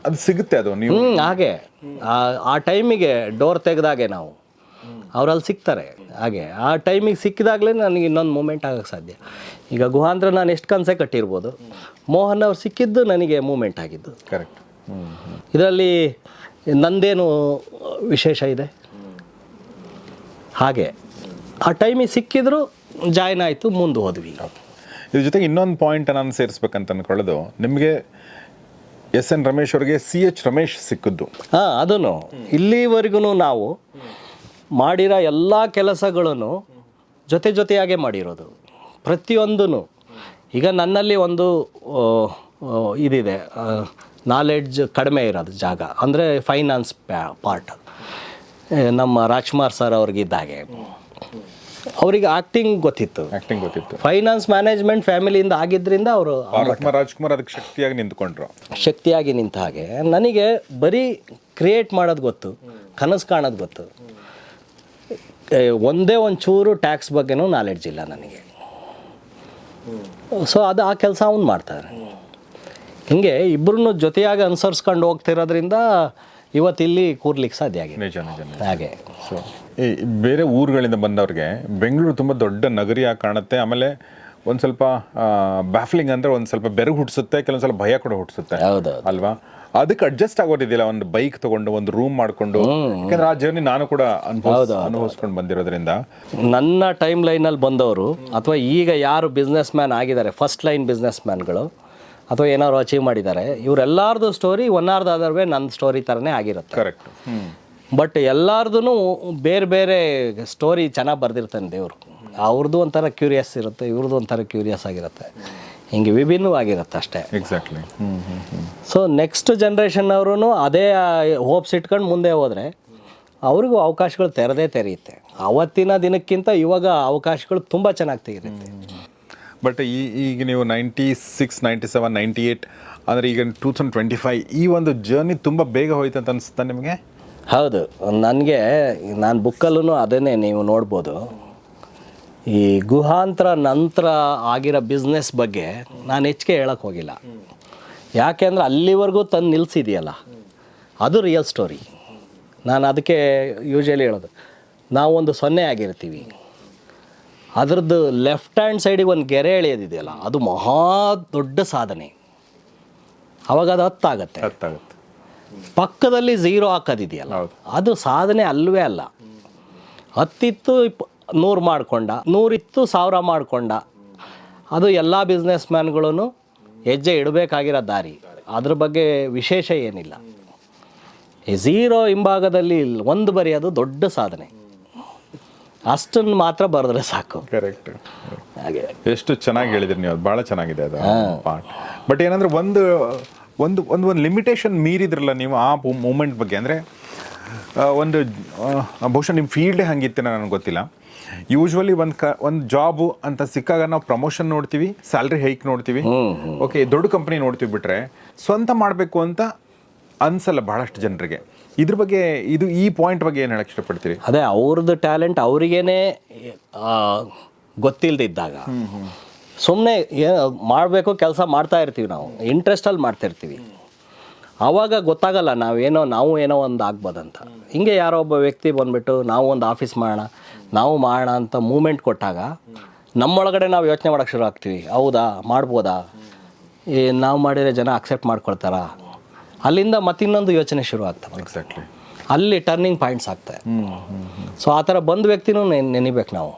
ಅದು ಸಿಗುತ್ತೆ ಅದು ನೀವು. ಹಾಗೆ. ಆ- ಆ ಟೈಮಿಗೆ ಡೋರ್ ತೆಗೆದಾಗೆ ನಾವು. ಅವರಲ್ಲಿ ಸಿಗ್ತಾರೆ. ಹಾಗೆ ಆ ಟೈಮಿಗೆ ಸಿಕ್ಕಿದಾಗಲೇ ನನಗೆ ಇನ್ನೊಂದು ಮೂಮೆಂಟ್ ಆಗೋಕ್ಕೆ ಸಾಧ್ಯ. ಈಗ ಗುಹಾಂದ್ರ ನಾನು ಎಷ್ಟು ಕನಸೆ ಕಟ್ಟಿರ್ಬೋದು? ಮೋಹನ್ ಅವ್ರು ಸಿಕ್ಕಿದ್ದು ನನಗೆ ಮೂಮೆಂಟ್ ಆಗಿದ್ದು. ಕರೆಕ್ಟ್ ಇದರಲ್ಲಿ ನಂದೇನು ವಿಶೇಷ ಇದೆ? ಹಾಗೆ ಆ ಟೈಮಿಗೆ ಸಿಕ್ಕಿದ್ರು ಜಾಯ್ನ್ ಆಯಿತು ಮುಂದೆ ಹೋದ್ವಿ. ಇದ್ರ ಜೊತೆಗೆ ಇನ್ನೊಂದು ಪಾಯಿಂಟ್ ನಾನು ಸೇರಿಸ್ಬೇಕಂತ ಅಂದ್ಕೊಳ್ಳೋದು ನಿಮಗೆ ಎಸ್ ಎನ್ ರಮೇಶ್ ಅವರಿಗೆ ಸಿ ಎಚ್ ರಮೇಶ್ ಸಿಕ್ಕಿದ್ದು. ಹಾಂ ಅದನ್ನು ಇಲ್ಲಿವರೆಗೂ ನಾವು ಮಾಡಿರೋ ಎಲ್ಲ ಕೆಲಸಗಳನ್ನು ಜೊತೆ ಜೊತೆಯಾಗೆ ಮಾಡಿರೋದು. ಪ್ರತಿಯೊಂದೂ ಈಗ ನನ್ನಲ್ಲಿ ಒಂದು ಇದಿದೆ ನಾಲೆಡ್ಜ್ ಕಡಿಮೆ ಇರೋದು ಜಾಗ. ಅಂದರೆ ಫೈನಾನ್ಸ್ ಪಾರ್ಟ್ ನಮ್ಮ ರಾಜ್ಕುಮಾರ್ ಸರ್ ಅವ್ರಿಗಿದ್ದಾಗೆ ಅವರಿಗೆ ಆಕ್ಟಿಂಗ್ ಗೊತ್ತಿತ್ತು. ಆ್ಯಕ್ಟಿಂಗ್ ಗೊತ್ತಿತ್ತು. ಫೈನಾನ್ಸ್ ಮ್ಯಾನೇಜ್ಮೆಂಟ್ ಫ್ಯಾಮಿಲಿಯಿಂದ ಆಗಿದ್ದರಿಂದ ಅವರು ರಾಜ್ಕುಮಾರ್ ಅದಕ್ಕೆ ಶಕ್ತಿಯಾಗಿ ನಿಂತ್ಕೊಂಡ್ರು. ಶಕ್ತಿಯಾಗಿ ನಿಂತ ಹಾಗೆ. ನನಗೆ ಬರೀ ಕ್ರಿಯೇಟ್ ಮಾಡೋದು ಗೊತ್ತು ಕನಸು ಕಾಣೋದು ಗೊತ್ತು. ಒಂದೇ ಒಂದು ಚೂರು ಟ್ಯಾಕ್ಸ್ ಬಗ್ಗೆನೂ ನಾಲೆಡ್ಜ್ ಇಲ್ಲ ನನಗೆ. ಸೊ ಅದು ಆ ಕೆಲಸ ಅವ್ನು ಮಾಡ್ತಾರೆ. ಹಿಂಗೆ ಇಬ್ಬರನ್ನು ಜೊತೆಯಾಗಿ ಅನುಸರಿಸ್ಕೊಂಡು ಹೋಗ್ತಿರೋದ್ರಿಂದ ಇವತ್ತಿಲ್ಲಿ ಕೂರ್ಲಿಕ್ಕೆ ಸಾಧ್ಯ ಆಗಿದೆ. ನಿಜ ನಿಜ ನಿಜ. ಹಾಗೆ. ಸೊ ಈ ಬೇರೆ ಊರುಗಳಿಂದ ಬಂದವ್ರಿಗೆ ಬೆಂಗಳೂರು ತುಂಬ ದೊಡ್ಡ ನಗರಿಯಾಗಿ ಕಾಣುತ್ತೆ. ಆಮೇಲೆ ಒಂದು ಸ್ವಲ್ಪ ಬ್ಯಾಫ್ಲಿಂಗ್ ಅಂದರೆ ಒಂದು ಸ್ವಲ್ಪ ಬೆರಗು ಹುಟ್ಟಿಸುತ್ತೆ ಕೆಲವೊಂದು ಸ್ವಲ್ಪ ಭಯ ಕೂಡ ಹುಟ್ಟಿಸುತ್ತೆ. ಅಲ್ವಾ? ಅದಕ್ಕೆ ಅಡ್ಜಸ್ಟ್ ಆಗೋದಿದೆಯಲ್ಲ ಒಂದು ಬೈಕ್ ತಗೊಂಡು ಒಂದು ರೂಮ್ ಮಾಡಿಕೊಂಡು. ಯಾಕಂದ್ರೆ ಆ ಜರ್ನಿ ನಾನು ಕೂಡ ಅನುಭವ ಅನುಭವಿಸ್ಕೊಂಡು ಬಂದಿರೋದ್ರಿಂದ. ನನ್ನ ಟೈಮ್ ಲೈನಲ್ಲಿ ಬಂದವರು ಅಥವಾ ಈಗ ಯಾರು ಬಿಸ್ನೆಸ್ ಮ್ಯಾನ್ ಆಗಿದ್ದಾರೆ ಫಸ್ಟ್ ಲೈನ್ ಬಿಸ್ನೆಸ್ ಮ್ಯಾನ್ಗಳು ಅಥವಾ ಏನಾದ್ರು ಅಚೀವ್ ಮಾಡಿದ್ದಾರೆ ಇವರೆಲ್ಲಾರ್ದು story one or the other ನನ್ನ ಸ್ಟೋರಿ ಥರನೇ ಆಗಿರುತ್ತೆ. ಕರೆಕ್ಟ್ ಬಟ್ ಎಲ್ಲಾರ್ದು ಬೇರೆ ಬೇರೆ ಸ್ಟೋರಿ ಚೆನ್ನಾಗಿ ಬರೆದಿರ್ತಾನೆ ದೇವರು. ಅವ್ರದ್ದು ಒಂಥರ ಕ್ಯೂರಿಯಸ್ ಇರುತ್ತೆ ಇವ್ರದ್ದು ಒಂಥರ ಕ್ಯೂರಿಯಸ್ ಆಗಿರುತ್ತೆ. ಹಿಂಗೆ ವಿಭಿನ್ನವಾಗಿರುತ್ತೆ ಅಷ್ಟೇ. ಎಕ್ಸಾಕ್ಟ್ಲಿ ಸೊ ನೆಕ್ಸ್ಟ್ ಜನ್ರೇಷನ್ನವರು ಅದೇ ಹೋಪ್ಸ್ ಇಟ್ಕೊಂಡು ಮುಂದೆ ಹೋದರೆ ಅವ್ರಿಗೂ ಅವಕಾಶಗಳು ತೆರೆದೇ ತೆರೆಯುತ್ತೆ. ಅವತ್ತಿನ ದಿನಕ್ಕಿಂತ ಇವಾಗ ಅವಕಾಶಗಳು ತುಂಬ ಚೆನ್ನಾಗಿ ತೆಗಿರುತ್ತೆ ಬಟ್ ಈ ಈಗ ನೀವು ninety six ninety seven ninety eight ಅಂದರೆ ಈಗ ಟೂ ತೌಸಂಡ್ ಟ್ವೆಂಟಿ ಫೈವ್ ಈ ಒಂದು ಜರ್ನಿ ತುಂಬ ಬೇಗ ಹೋಯ್ತು ಅಂತ ಅನಿಸುತ್ತಾ ನಿಮಗೆ? ಹೌದು. ನನಗೆ ನಾನು ಬುಕ್ಕಲ್ಲೂ ಅದನ್ನೇ ನೀವು ನೋಡ್ಬೋದು. ಈ ಗುಹಾಂತರ ನಂತರ ಆಗಿರೋ ಬಿಸ್ನೆಸ್ ಬಗ್ಗೆ ನಾನು ಹೆಚ್ಚಿಗೆ ಹೇಳಕ್ಕೆ ಹೋಗಿಲ್ಲ. ಯಾಕೆಂದ್ರೆ ಅಲ್ಲಿವರೆಗೂ ತಂದು ನಿಲ್ಲಿಸಿದೆಯಲ್ಲ ಅದು ರಿಯಲ್ ಸ್ಟೋರಿ ನಾನು ಅದಕ್ಕೆ ಯೂಶಲಿ ಹೇಳೋದು. ನಾವೊಂದು ಸೊನ್ನೆ ಆಗಿರ್ತೀವಿ. ಅದರದ್ದು ಲೆಫ್ಟ್ ಹ್ಯಾಂಡ್ ಸೈಡಿಗೆ ಒಂದು ಗೆರೆ ಎಳೆಯೋದಿದೆಯಲ್ಲ ಅದು ಮಹಾ ದೊಡ್ಡ ಸಾಧನೆ. ಅವಾಗ ಅದು ಹತ್ತಾಗತ್ತೆ. ಪಕ್ಕದಲ್ಲಿ ಝೀರೋ ಹಾಕೋದಿದೆಯಲ್ಲ? ಅದು ಸಾಧನೆ ಅಲ್ವೇ ಅಲ್ಲ. ಹತ್ತಿತ್ತು ನೂರು ಮಾಡಿಕೊಂಡ ನೂರಿತ್ತು ಸಾವಿರ ಮಾಡಿಕೊಂಡ. ಅದು ಎಲ್ಲ ಬಿಸ್ನೆಸ್ ಮ್ಯಾನ್ಗಳೂ ಹೆಜ್ಜೆ ಇಡಬೇಕಾಗಿರೋ ದಾರಿ. ಅದ್ರ ಬಗ್ಗೆ ವಿಶೇಷ ಏನಿಲ್ಲ. ಝೀರೋ ಹಿಂಭಾಗದಲ್ಲಿ ಒಂದು ಬರೆಯೋದು ದೊಡ್ಡ ಸಾಧನೆ. ಅಷ್ಟನ್ನು ಮಾತ್ರ ಬರೆದ್ರೆ ಸಾಕು. ಕರೆಕ್ಟ್ ಹಾಗೆ. ಎಷ್ಟು ಚೆನ್ನಾಗಿ ಹೇಳಿದ್ರಿ ನೀವು ಅದು ಭಾಳ ಚೆನ್ನಾಗಿದೆ ಅದು ಪಾರ್ಟ್ ಬಟ್ ಏನಂದ್ರೆ ಒಂದು ಒಂದು ಒಂದು ಒಂದು ಲಿಮಿಟೇಷನ್ ಮೀರಿದ್ರಲ್ಲ ನೀವು ಆ ಮೂಮೆಂಟ್ ಬಗ್ಗೆ. ಅಂದರೆ ಒಂದು ಬಹುಶಃ ನಿಮ್ಮ ಫೀಲ್ಡೇ ಹಂಗಿತ್ತೆ ನನಗೆ ಗೊತ್ತಿಲ್ಲ. ಯೂಶ್ವಲಿ ಒಂದು ಕ ಒಂದು ಜಾಬು ಅಂತ ಸಿಕ್ಕಾಗ ನಾವು ಪ್ರಮೋಷನ್ ನೋಡ್ತೀವಿ ಸ್ಯಾಲ್ರಿ ಹೈಕ್ ನೋಡ್ತೀವಿ. ಓಕೆ ದೊಡ್ಡ ಕಂಪ್ನಿ ನೋಡ್ತೀವಿ ಬಿಟ್ರೆ ಸ್ವಂತ ಮಾಡಬೇಕು ಅಂತ ಅನ್ಸಲ್ಲ ಬಹಳಷ್ಟು ಜನರಿಗೆ. ಇದ್ರ ಬಗ್ಗೆ ಇದು ಈ ಪಾಯಿಂಟ್ ಬಗ್ಗೆ ಏನು ಹೇಳಕ್ಕೆ ಇಷ್ಟಪಡ್ತೀರಿ? ಅದೇ ಅವ್ರದ್ದು ಟ್ಯಾಲೆಂಟ್ ಅವರಿಗೇನೆ ಗೊತ್ತಿಲ್ಲದಿದ್ದಾಗ ಸುಮ್ಮನೆ ಮಾಡಬೇಕು ಕೆಲಸ ಮಾಡ್ತಾ ಇರ್ತೀವಿ ನಾವು. ಇಂಟ್ರೆಸ್ಟಲ್ಲಿ ಮಾಡ್ತಾ ಇರ್ತೀವಿ ಆವಾಗ ಗೊತ್ತಾಗಲ್ಲ ನಾವೇನೋ ನಾವು ಏನೋ ಒಂದು ಆಗ್ಬೋದಂತ. ಹಿಂಗೆ ಯಾರೋ ಒಬ್ಬ ವ್ಯಕ್ತಿ ಬಂದುಬಿಟ್ಟು ನಾವು ಒಂದು ಆಫೀಸ್ ಮಾಡೋಣ ನಾವು ಮಾಡೋಣ ಅಂತ ಮೂಮೆಂಟ್ ಕೊಟ್ಟಾಗ ನಮ್ಮೊಳಗಡೆ ನಾವು ಯೋಚನೆ ಮಾಡೋಕ್ಕೆ ಶುರು ಆಗ್ತೀವಿ. ಹೌದಾ ಮಾಡ್ಬೋದಾ? ಈ ನಾವು ಮಾಡಿದರೆ ಜನ ಅಕ್ಸೆಪ್ಟ್ ಮಾಡ್ಕೊಳ್ತಾರಾ? ಅಲ್ಲಿಂದ ಮತ್ತಿನ್ನೊಂದು ಯೋಚನೆ ಶುರು ಆಗ್ತದೆ. ಎಕ್ಸಾಕ್ಟ್ಲಿ ಅಲ್ಲಿ ಟರ್ನಿಂಗ್ ಪಾಯಿಂಟ್ಸ್ ಆಗ್ತವೆ ಸೊ ಆ ಥರ ಬಂದ ವ್ಯಕ್ತಿನೂ ನೆನ್ ನೆನಿಬೇಕು ನಾವು.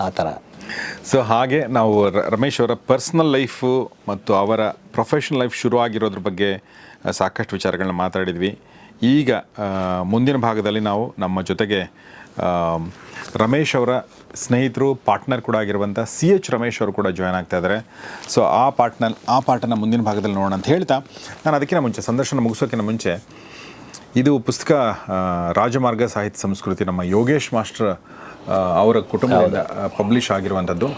ಆ ಥರ. ಸೊ ಹಾಗೆ ನಾವು ರ- ರಮೇಶ್ ಅವರ ಪರ್ಸ್ನಲ್ ಲೈಫು ಮತ್ತು ಅವರ ಪ್ರೊಫೆಷನಲ್ ಲೈಫ್ ಶುರು ಆಗಿರೋದ್ರ ಬಗ್ಗೆ ಸಾಕಷ್ಟು ವಿಚಾರಗಳನ್ನ ಮಾತಾಡಿದ್ವಿ. ಈಗ ಮುಂದಿನ ಭಾಗದಲ್ಲಿ ನಾವು ನಮ್ಮ ಜೊತೆಗೆ ರಮೇಶ್ ಅವರ ಸ್ನೇಹಿತರು ಪಾರ್ಟ್ನರ್ ಕೂಡ ಆಗಿರುವಂಥ ಸಿ ಎಚ್ ರಮೇಶ್ ಅವರು ಕೂಡ ಜಾಯ್ನ್ ಆಗ್ತಾ ಇದ್ದಾರೆ. ಸೊ ಆ ಪಾರ್ಟ್ನರ್ ಆ ಪಾಠನ ಮುಂದಿನ ಭಾಗದಲ್ಲಿ ನೋಡೋಣ ಅಂತ ಹೇಳ್ತಾ ನಾನು ಅದಕ್ಕಿಂತ ಮುಂಚೆ ಸಂದರ್ಶನ ಮುಗಿಸೋಕ್ಕಿಂತ ಮುಂಚೆ ಇದು ಪುಸ್ತಕ ರಾಜಮಾರ್ಗ ಸಾಹಿತ್ಯ ಸಂಸ್ಕೃತಿ ನಮ್ಮ ಯೋಗೇಶ್ ಮಾಸ್ಟರ್ ಅವರ ಕುಟುಂಬದಿಂದ ಪಬ್ಲಿಷ್ ಆಗಿರುವಂಥದ್ದು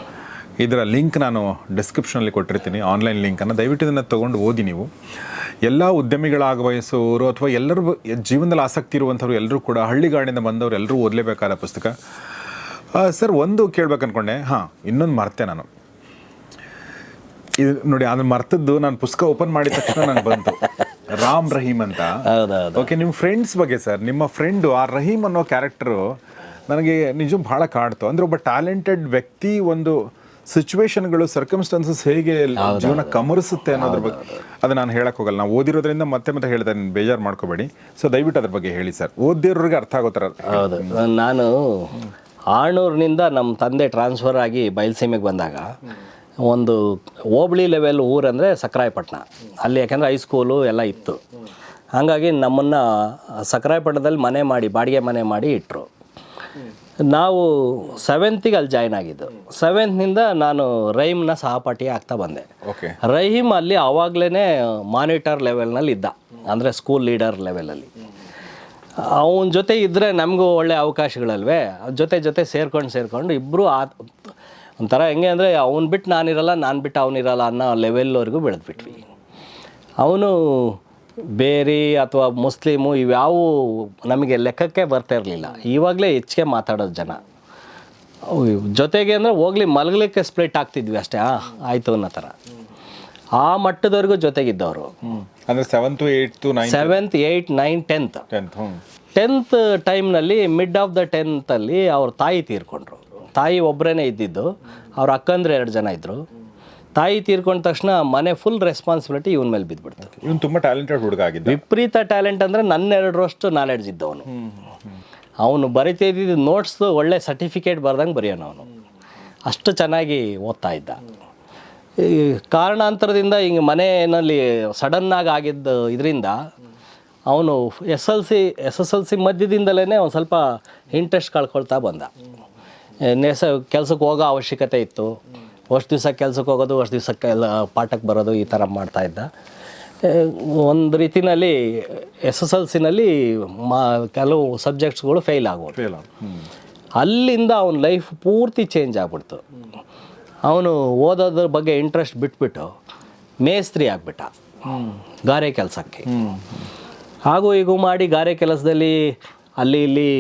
ಇದರ ಲಿಂಕ್ ನಾನು ಡಿಸ್ಕ್ರಿಪ್ಷನಲ್ಲಿ ಕೊಟ್ಟಿರ್ತೀನಿ. ಆನ್ಲೈನ್ ಲಿಂಕನ್ನು ದಯವಿಟ್ಟು ಇದನ್ನು ತೊಗೊಂಡು ಓದಿ ನೀವು. ಎಲ್ಲ ಉದ್ಯಮಿಗಳಾಗ ಬಯಸುವವರು ಅಥವಾ ಎಲ್ಲರೂ ಜೀವನದಲ್ಲಿ ಆಸಕ್ತಿ ಇರುವಂಥವ್ರು ಎಲ್ಲರೂ ಕೂಡ ಹಳ್ಳಿಗಾಡಿನಿಂದ ಬಂದವರು ಎಲ್ಲರೂ ಓದಲೇಬೇಕಾದ ಪುಸ್ತಕ. ಸರ್ ಒಂದು ಕೇಳ್ಬೇಕು ಅಂದ್ಕೊಂಡೆ ಹಾಂ ಇನ್ನೊಂದು ಮರ್ತೆ ನಾನು. ಇದು ನೋಡಿ ಅದನ್ನ ಮರ್ತದ್ದು ನಾನು ಪುಸ್ತಕ ಓಪನ್ ಮಾಡಿದ ತಕ್ಷಣ ನಂಗೆ ಬಂತು. ರಾಮ್ ರಹೀಮ್ ಅಂತ. ಓಕೆ ನಿಮ್ಮ ಫ್ರೆಂಡ್ಸ್ ಬಗ್ಗೆ ಸರ್ ನಿಮ್ಮ ಫ್ರೆಂಡು ಆ ರಹೀಮ್ ಅನ್ನೋ ಕ್ಯಾರೆಕ್ಟರು ನನಗೆ ನಿಜ ಭಾಳ ಕಾಡ್ತು. ಅಂದರೆ ಒಬ್ಬ ಟ್ಯಾಲೆಂಟೆಡ್ ವ್ಯಕ್ತಿ ಒಂದು ಸಿಚುವೇಶನ್ಗಳು ಸರ್ಕಮ್ಸ್ಟಾನ್ಸಸ್ ಹೇಗೆ ಜೀವನ ಕಮರಿಸುತ್ತೆ ಅನ್ನೋದ್ರ ಬಗ್ಗೆ ಅದು ನಾನು ಹೇಳಕ್ ಹೋಗಲ್ಲ. ನಾವು ಓದಿರೋದ್ರಿಂದ ಮತ್ತೆ ಮತ್ತೆ ಹೇಳಿದೆ ನೀನು ಬೇಜಾರು ಮಾಡ್ಕೋಬೇಡಿ. ಸೊ ದಯವಿಟ್ಟು ಅದ್ರ ಬಗ್ಗೆ ಹೇಳಿ ಸರ್. ಓದಿರೋರಿಗೆ ಅರ್ಥ ಆಗೋ ಥರ ಹೌದು. ನಾನು ಆರ್ನೂರಿನಿಂದ ನಮ್ಮ ತಂದೆ ಟ್ರಾನ್ಸ್ಫರ್ ಆಗಿ ಬಯಲುಸೀಮೆಗೆ ಬಂದಾಗ ಒಂದು ಹೋಬಳಿ ಲೆವೆಲ್ ಊರಂದರೆ ಸಕ್ರಾಯಪಟ್ಟಣ ಅಲ್ಲಿ ಯಾಕೆಂದರೆ ಹೈಸ್ಕೂಲು ಎಲ್ಲ ಇತ್ತು. ಹಾಗಾಗಿ ನಮ್ಮನ್ನು ಸಕ್ರಾಯಪಟ್ಟಣದಲ್ಲಿ ಮನೆ ಮಾಡಿ ಬಾಡಿಗೆ ಮನೆ ಮಾಡಿ ಇಟ್ಟರು ನಾವು ಸೆವೆಂತಿಗೆ ಅಲ್ಲಿ ಜಾಯ್ನ್ ಆಗಿದ್ದು. ಸೆವೆಂತ್ನಿಂದ ನಾನು ರಹೀಮ್ನ ಸಹಪಾಠಿ ಆಗ್ತಾ ಬಂದೆ. ಓಕೆ. ರಹೀಮ್ ಅಲ್ಲಿ ಆವಾಗಲೇ ಮಾನಿಟರ್ ಲೆವೆಲ್ನಲ್ಲಿ ಇದ್ದ. ಅಂದರೆ ಸ್ಕೂಲ್ ಲೀಡರ್ ಲೆವೆಲಲ್ಲಿ ಅವನ ಜೊತೆ ಇದ್ದರೆ ನಮಗೂ ಒಳ್ಳೆ ಅವಕಾಶಗಳಲ್ವೇ? ಜೊತೆ ಜೊತೆ ಸೇರ್ಕೊಂಡು ಸೇರ್ಕೊಂಡು ಇಬ್ಬರು ಆ ಒಂಥರ ಹೆಂಗೆ ಅಂದರೆ ಅವ್ನು ಬಿಟ್ಟು ನಾನಿರಲ್ಲ ನಾನು ಬಿಟ್ಟು ಅವನಿರಲ್ಲ ಅನ್ನೋ ಲೆವೆಲ್ವರೆಗೂ ಬೆಳೆದ್ಬಿಟ್ವಿ. ಅವನು ಬೇರಿ ಅಥವಾ ಮುಸ್ಲಿಮು ಇವ್ಯಾವು ನಮಗೆ ಲೆಕ್ಕಕ್ಕೆ ಬರ್ತಾ ಇರಲಿಲ್ಲ. ಇವಾಗಲೇ ಹೆಚ್ಚಿಗೆ ಮಾತಾಡೋದು ಜನ. ಜೊತೆಗೆ ಅಂದರೆ ಹೋಗ್ಲಿ ಮಲಗಲಿಕ್ಕೆ ಸ್ಪ್ಲಿಟ್ ಆಗ್ತಿದ್ವಿ ಅಷ್ಟೇ. ಆ ಆಯಿತು ಅನ್ನೋ ಥರ. ಆ ಮಟ್ಟದವರೆಗೂ ಜೊತೆಗಿದ್ದವರು. ಅಂದರೆ seventh eighth nine seventh eighth nine tenth tenth ಹ್ಞೂ ಟೆಂತ್ ಟೈಮ್ನಲ್ಲಿ ಮಿಡ್ ಆಫ್ ದ ಟೆಂತಲ್ಲಿ ಅವ್ರ ತಾಯಿ ತೀರ್ಕೊಂಡ್ರು. ತಾಯಿ ಒಬ್ಬರೇ ಇದ್ದಿದ್ದು. ಅವ್ರ ಅಕ್ಕಂದ್ರೆ ಎರಡು ಜನ ಇದ್ದರು ತಾಯಿ ತೀರ್ಕೊಂಡ ತಕ್ಷಣ ಮನೆ ಫುಲ್ ರೆಸ್ಪಾನ್ಸಿಬಿಲಿಟಿ ಇವನ ಮೇಲೆ ಬಿದ್ದುಬಿಡ್ತು. ಇವನು ತುಂಬ ಟ್ಯಾಲೆಂಟೆಡ್ ಹುಡುಗ ಆಗಿದ್ದ. ವಿಪರೀತ ಟ್ಯಾಲೆಂಟ್ ಅಂದರೆ ನನ್ನೆರಡರಷ್ಟು ನಾಲೆಡ್ಜ್ ಇದ್ದವನು. ಅವನು ಬರಿತಾ ಇದ್ದಿದ್ದು ನೋಟ್ಸ್ ಒಳ್ಳೆ ಸರ್ಟಿಫಿಕೇಟ್ ಬರ್ದಂಗೆ ಬರೆಯೋನು ಅವನು. ಅಷ್ಟು ಚೆನ್ನಾಗಿ ಓದ್ತಾ ಇದ್ದ. ಈ ಕಾರಣಾಂತರದಿಂದ ಹಿಂಗೆ ಮನೆಯಲ್ಲಿ ಸಡನ್ನಾಗಿ ಆಗಿದ್ದ ಇದರಿಂದ ಅವನು S L C S S L C ಮಧ್ಯದಿಂದಲೇ ಒಂದು ಸ್ವಲ್ಪ ಇಂಟ್ರೆಸ್ಟ್ ಕಳ್ಕೊಳ್ತಾ ಬಂದ. ನೆಸ ಕೆಲಸಕ್ಕೆ ಹೋಗೋ ಅವಶ್ಯಕತೆ ಇತ್ತು. ಅಷ್ಟು ದಿವಸ ಕೆಲ್ಸಕ್ಕೆ ಹೋಗೋದು ಅಷ್ಟು ದಿವಸಕ್ಕೆ ಎಲ್ಲ ಪಾಠಕ್ಕೆ ಬರೋದು ಈ ಥರ ಮಾಡ್ತಾ ಇದ್ದ. ಒಂದು ರೀತಿನಲ್ಲಿ ಎಸ್ ಎಸ್ ಎಲ್ ಸಿನಲ್ಲಿ ಮಾ ಕೆಲವು ಸಬ್ಜೆಕ್ಟ್ಸ್ಗಳು ಫೇಲ್ ಆಗೋದು ಫೇಲ್ ಅಲ್ಲಿಂದ ಅವನ ಲೈಫ್ ಪೂರ್ತಿ ಚೇಂಜ್ ಆಗ್ಬಿಡ್ತು. ಅವನು ಓದೋದ್ರ ಬಗ್ಗೆ ಇಂಟ್ರೆಸ್ಟ್ ಬಿಟ್ಬಿಟ್ಟು ಮೇಸ್ತ್ರಿ ಆಗಿಬಿಟ್ಟ. ಗಾರೆ ಕೆಲಸಕ್ಕೆ. ಹಾಗೂ ಹೀಗೂ ಮಾಡಿ ಗಾರೆ ಕೆಲಸದಲ್ಲಿ ಅಲ್ಲಿ ಇಲ್ಲಿ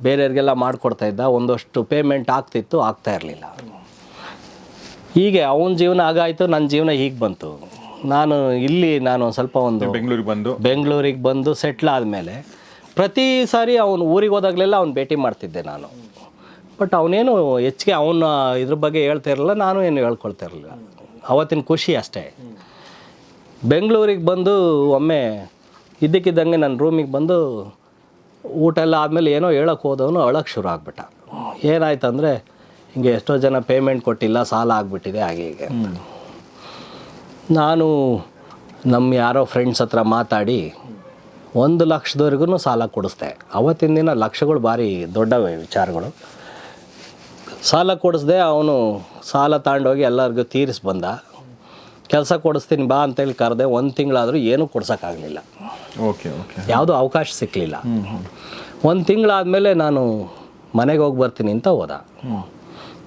ಬೇರೆಯವ್ರಿಗೆಲ್ಲ ಮಾಡಿಕೊಡ್ತಾ ಇದ್ದ. ಒಂದಷ್ಟು ಪೇಮೆಂಟ್ ಆಗ್ತಿತ್ತು ಆಗ್ತಾ ಇರಲಿಲ್ಲ. ಹೀಗೆ ಅವನ ಜೀವನ ಆಗಾಯಿತು ನನ್ನ ಜೀವನ ಹೀಗೆ ಬಂತು. ನಾನು ಇಲ್ಲಿ ನಾನು ಒಂದ್ ಸ್ವಲ್ಪ ಒಂದು ಬೆಂಗಳೂರಿಗೆ ಬಂದು? ಬೆಂಗಳೂರಿಗೆ ಬಂದು ಸೆಟ್ಲ್ ಆದಮೇಲೆ ಪ್ರತಿ ಸಾರಿ ಅವನು ಊರಿಗೆ ಹೋದಾಗಲೆಲ್ಲ ಅವ್ನು ಭೇಟಿ ಮಾಡ್ತಿದ್ದೆ ನಾನು. ಬಟ್ ಅವನೇನು ಹೆಚ್ಚಿಗೆ ಅವನ ಇದ್ರ ಬಗ್ಗೆ ಹೇಳ್ತಾ ಇರಲಿಲ್ಲ ನಾನು ಏನು ಹೇಳ್ಕೊಳ್ತಾ ಇರಲಿಲ್ಲ. ಅವತ್ತಿನ ಖುಷಿ ಅಷ್ಟೇ. ಬೆಂಗಳೂರಿಗೆ ಬಂದು ಒಮ್ಮೆ ಇದ್ದಕ್ಕಿದ್ದಂಗೆ ನನ್ನ ರೂಮಿಗೆ ಬಂದು ಊಟ ಎಲ್ಲ ಆದಮೇಲೆ ಏನೋ ಹೇಳೋಕೆ ಹೋದವನು ಅಳಕ್ಕೆ ಶುರು ಆಗ್ಬಿಟ್ಟ. ಏನಾಯ್ತು ಅಂದರೆ ಹಿಂಗೆ ಎಷ್ಟೋ ಜನ ಪೇಮೆಂಟ್ ಕೊಟ್ಟಿಲ್ಲ ಸಾಲ ಆಗಿಬಿಟ್ಟಿದೆ ಹಾಗೆ ಹೀಗೆ ನಾನು ನಮ್ಮ ಯಾರೋ ಫ್ರೆಂಡ್ಸ್ ಹತ್ರ ಮಾತಾಡಿ ಒಂದು ಲಕ್ಷದವರೆಗೂ ಸಾಲ ಕೊಡಿಸ್ದೆ. ಅವತ್ತಿನ ದಿನ ಲಕ್ಷಗಳು ಭಾರಿ ದೊಡ್ಡ ವಿಚಾರಗಳು. ಸಾಲ ಕೊಡಿಸ್ದೆ ಅವನು ಸಾಲ ತಗೊಂಡೋಗಿ ಎಲ್ಲರಿಗೂ ತೀರಿಸಿ ಬಂದ. ಕೆಲಸ ಕೊಡಿಸ್ತೀನಿ ಬಾ ಅಂತೇಳಿ ಕರೆದೆ ಒಂದು ತಿಂಗಳಾದರೂ ಏನೂ ಕೊಡ್ಸೋಕ್ಕಾಗಲಿಲ್ಲ. ಓಕೆ ಓಕೆ ಯಾವುದೂ ಅವಕಾಶ ಸಿಕ್ಕಲಿಲ್ಲ ಒಂದು ತಿಂಗಳಾದಮೇಲೆ ನಾನು ಮನೆಗೆ ಹೋಗಿ ಬರ್ತೀನಿ ಅಂತ ಹೋದ.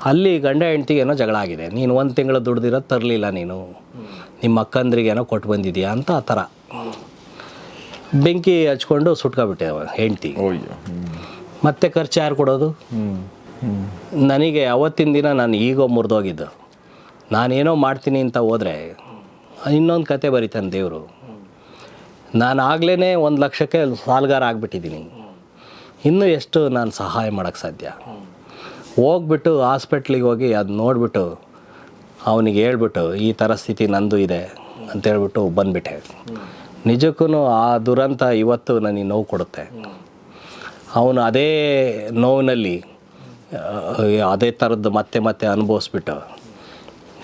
ಅಲ್ಲಿ ಗಂಡ ಹೆಂಡ್ತಿಗೆ ಏನೋ ಜಗಳ ಆಗಿದೆ. ನೀನು ಒಂದು ತಿಂಗಳು ದುಡ್ದಿರೋದು ತರಲಿಲ್ಲ ನೀನು. ನಿಮ್ಮ ಅಕ್ಕಂದ್ರಿಗೆ ಏನೋ ಕೊಟ್ಟು ಬಂದಿದ್ಯಾ ಅಂತ ಆ ಥರ. ಬೆಂಕಿ ಹಚ್ಕೊಂಡು ಸುಟ್ಕೊಬಿಟ್ಟೆ ಅವ ಹೆಂಡ್ತಿ. ಮತ್ತೆ ಖರ್ಚು ಯಾರು ಕೊಡೋದು? ನನಗೆ ಅವತ್ತಿನ ದಿನ ನಾನು ಈಗೋ ಮುರಿದೋಗಿದ್ದು. ನಾನೇನೋ ಮಾಡ್ತೀನಿ ಅಂತ ಹೋದರೆ ಇನ್ನೊಂದು ಕತೆ ಬರೀತಾನೆ ದೇವರು. ನಾನು ಆಗ್ಲೇ ಒಂದು ಲಕ್ಷಕ್ಕೆ ಸಾಲ್ಗಾರ ಆಗಿಬಿಟ್ಟಿದ್ದೀನಿ. ಇನ್ನೂ ಎಷ್ಟು ನಾನು ಸಹಾಯ ಮಾಡೋಕ್ಕೆ ಸಾಧ್ಯ? ಹೋಗ್ಬಿಟ್ಟು ಹಾಸ್ಪಿಟ್ಲಿಗೆ ಹೋಗಿ ಅದು ನೋಡಿಬಿಟ್ಟು ಅವನಿಗೆ ಹೇಳ್ಬಿಟ್ಟು ಈ ಥರ ಸ್ಥಿತಿ ನಂದು ಇದೆ ಅಂತೇಳ್ಬಿಟ್ಟು ಬಂದ್ಬಿಟ್ಟೆ. ನಿಜಕ್ಕೂ ಆ ದುರಂತ ಇವತ್ತು ನನಗೆ ನೋವು ಕೊಡುತ್ತೆ. ಅವನು ಅದೇ ನೋವಿನಲ್ಲಿ ಅದೇ ಥರದ್ದು ಮತ್ತೆ ಮತ್ತೆ ಅನುಭವಿಸ್ಬಿಟ್ಟು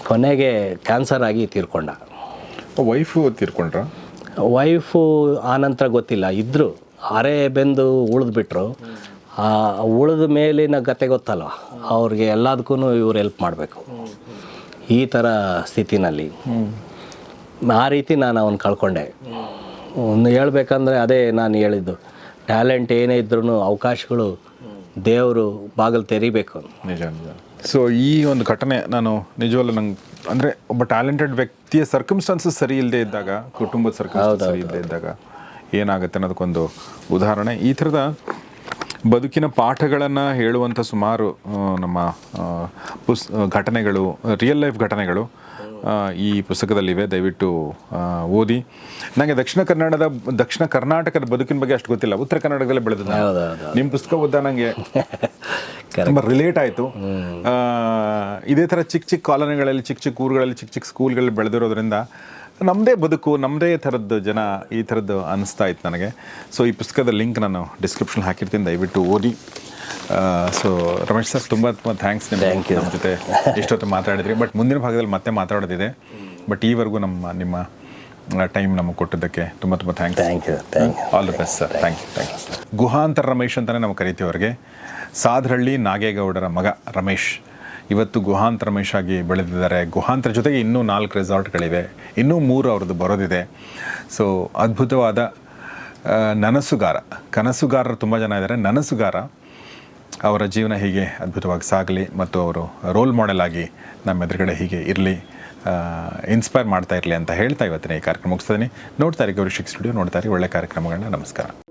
ಕೊನೆಗೆ ಕ್ಯಾನ್ಸರ್ ಆಗಿ ತೀರ್ಕೊಂಡ. ವೈಫು ತೀರ್ಕೊಂಡ್ರ? ವೈಫು ಆನಂತರ ಗೊತ್ತಿಲ್ಲ. ಇದ್ದರು ಅರೆ ಬೆಂದು ಉಳಿದ್ಬಿಟ್ರು. ಉಳಿದ ಮೇಲಿನ ಗತೆ ಗೊತ್ತಲ್ಲ. ಅವ್ರಿಗೆ ಎಲ್ಲದಕ್ಕೂ ಇವ್ರು ಹೆಲ್ಪ್ ಮಾಡಬೇಕು. ಈ ಥರ ಸ್ಥಿತಿನಲ್ಲಿ. ಆ ರೀತಿ ನಾನು ಅವನು ಕಳ್ಕೊಂಡೆ. ಒಂದು ಹೇಳ್ಬೇಕಂದ್ರೆ ಅದೇ ನಾನು ಹೇಳಿದ್ದು. ಟ್ಯಾಲೆಂಟ್ ಏನೇ ಇದ್ರೂ ಅವಕಾಶಗಳು ದೇವರು ಬಾಗಿಲು ತೆರಿಬೇಕು. ನಿಜ ನಿಜ. ಸೊ ಈ ಒಂದು ಘಟನೆ ನಾನು ನಿಜವಲ್ಲ ನಂಗೆ ಅಂದರೆ ಒಬ್ಬ ಟ್ಯಾಲೆಂಟೆಡ್ ವ್ಯಕ್ತಿಯ ಸರ್ಕಮ್ಸ್ಟಾನ್ಸಸ್ ಸರಿ ಇಲ್ಲದೆ ಇದ್ದಾಗ ಕುಟುಂಬದ ಸರ್ಕಮ್ಸ್ಟಾನ್ಸ್ ಸರಿ ಇಲ್ಲದೆ ಇದ್ದಾಗ ಏನಾಗುತ್ತೆ ಅನ್ನೋದಕ್ಕೊಂದು ಉದಾಹರಣೆ. ಈ ಥರದ ಬದುಕಿನ ಪಾಠಗಳನ್ನು ಹೇಳುವಂಥ ಸುಮಾರು ನಮ್ಮ ಪುಸ್ ಘಟನೆಗಳು ರಿಯಲ್ ಲೈಫ್ ಘಟನೆಗಳು ಈ ಪುಸ್ತಕದಲ್ಲಿವೆ. ದಯವಿಟ್ಟು ಓದಿ. ನನಗೆ ದಕ್ಷಿಣ ಕನ್ನಡದ ದಕ್ಷಿಣ ಕರ್ನಾಟಕದ ಬದುಕಿನ ಬಗ್ಗೆ ಅಷ್ಟು ಗೊತ್ತಿಲ್ಲ. ಉತ್ತರ ಕನ್ನಡದಲ್ಲೇ ಬೆಳೆದ ನಿಮ್ಮ ಪುಸ್ತಕ ಓದ್ದ ನನಗೆ ತುಂಬ ರಿಲೇಟ್ ಆಯಿತು. ಇದೇ ಥರ ಚಿಕ್ಕ ಚಿಕ್ಕ ಕಾಲೋನಿಗಳಲ್ಲಿ ಚಿಕ್ಕ ಚಿಕ್ಕ ಊರುಗಳಲ್ಲಿ ಚಿಕ್ಕ ಚಿಕ್ಕ ಸ್ಕೂಲ್ಗಳಲ್ಲಿ ಬೆಳೆದಿರೋದ್ರಿಂದ ನಮ್ಮದೇ ಬದುಕು ನಮ್ಮದೇ ಥರದ್ದು ಜನ ಈ ಥರದ್ದು ಅನಿಸ್ತಾ ಇತ್ತು ನನಗೆ. ಸೊ ಈ ಪುಸ್ತಕದ ಲಿಂಕ್ ನಾನು ಡಿಸ್ಕ್ರಿಪ್ಷನ್ ಹಾಕಿರ್ತೀನಿ ದಯವಿಟ್ಟು ಓದಿ. ಸೊ ರಮೇಶ್ ಸರ್ ತುಂಬ ತುಂಬ ಥ್ಯಾಂಕ್ಸ್. ನಮ್ಮ ಜೊತೆ ಇಷ್ಟೊತ್ತು ಮಾತಾಡಿದ್ರಿ. ಬಟ್ ಮುಂದಿನ ಭಾಗದಲ್ಲಿ ಮತ್ತೆ ಮಾತಾಡೋದಿದೆ. ಬಟ್ ಈವರೆಗೂ ನಮ್ಮ ನಿಮ್ಮ ಟೈಮ್ ನಮಗೆ ಕೊಟ್ಟಿದ್ದಕ್ಕೆ ತುಂಬ ತುಂಬ thanks thank you thank you all the best sir thank you thank you ಗುಹಾಂತರ Ramesh ಅಂತಲೇ ನಾವು ಕರಿತೀವಿ ಅವ್ರಿಗೆ. ಸಾಧರಳ್ಳಿ ನಾಗೇಗೌಡರ ಮಗ ರಮೇಶ್. ಇವತ್ತು ಗುಹಾಂತರ ಆಗಿ ಬೆಳೆದಿದ್ದಾರೆ. ಗುಹಾಂತರ ಜೊತೆಗೆ ಇನ್ನೂ ನಾಲ್ಕು ರೆಸಾರ್ಟ್ಗಳಿವೆ ಇನ್ನೂ ಮೂರು ಅವ್ರದ್ದು ಬರೋದಿದೆ. ಸೊ ಅದ್ಭುತವಾದ ನನಸುಗಾರ. ಕನಸುಗಾರರು ತುಂಬ ಜನ ಇದ್ದಾರೆ. ನನಸುಗಾರ ಅವರ ಜೀವನ ಹೀಗೆ ಅದ್ಭುತವಾಗಿ ಸಾಗಲಿ ಮತ್ತು ಅವರು ರೋಲ್ ಮಾಡೆಲ್ ಆಗಿ ನಮ್ಮ ಎದುರುಗಡೆ ಹೀಗೆ ಇರಲಿ ಇನ್ಸ್ಪೈರ್ ಮಾಡ್ತಾ ಇರಲಿ ಅಂತ ಹೇಳ್ತಾ ಇವತ್ತಿನ ಈ ಕಾರ್ಯಕ್ರಮ ಮುಗಿಸ್ತೀನಿ ನೋಡ್ತಾ ಇರಿ ಗೌರಿ ಶಿಕ್ ಸ್ಟುಡಿಯೋ ನೋಡ್ತಾ ಇರಿ ಒಳ್ಳೆ ಕಾರ್ಯಕ್ರಮಗಳನ್ನ. ನಮಸ್ಕಾರ.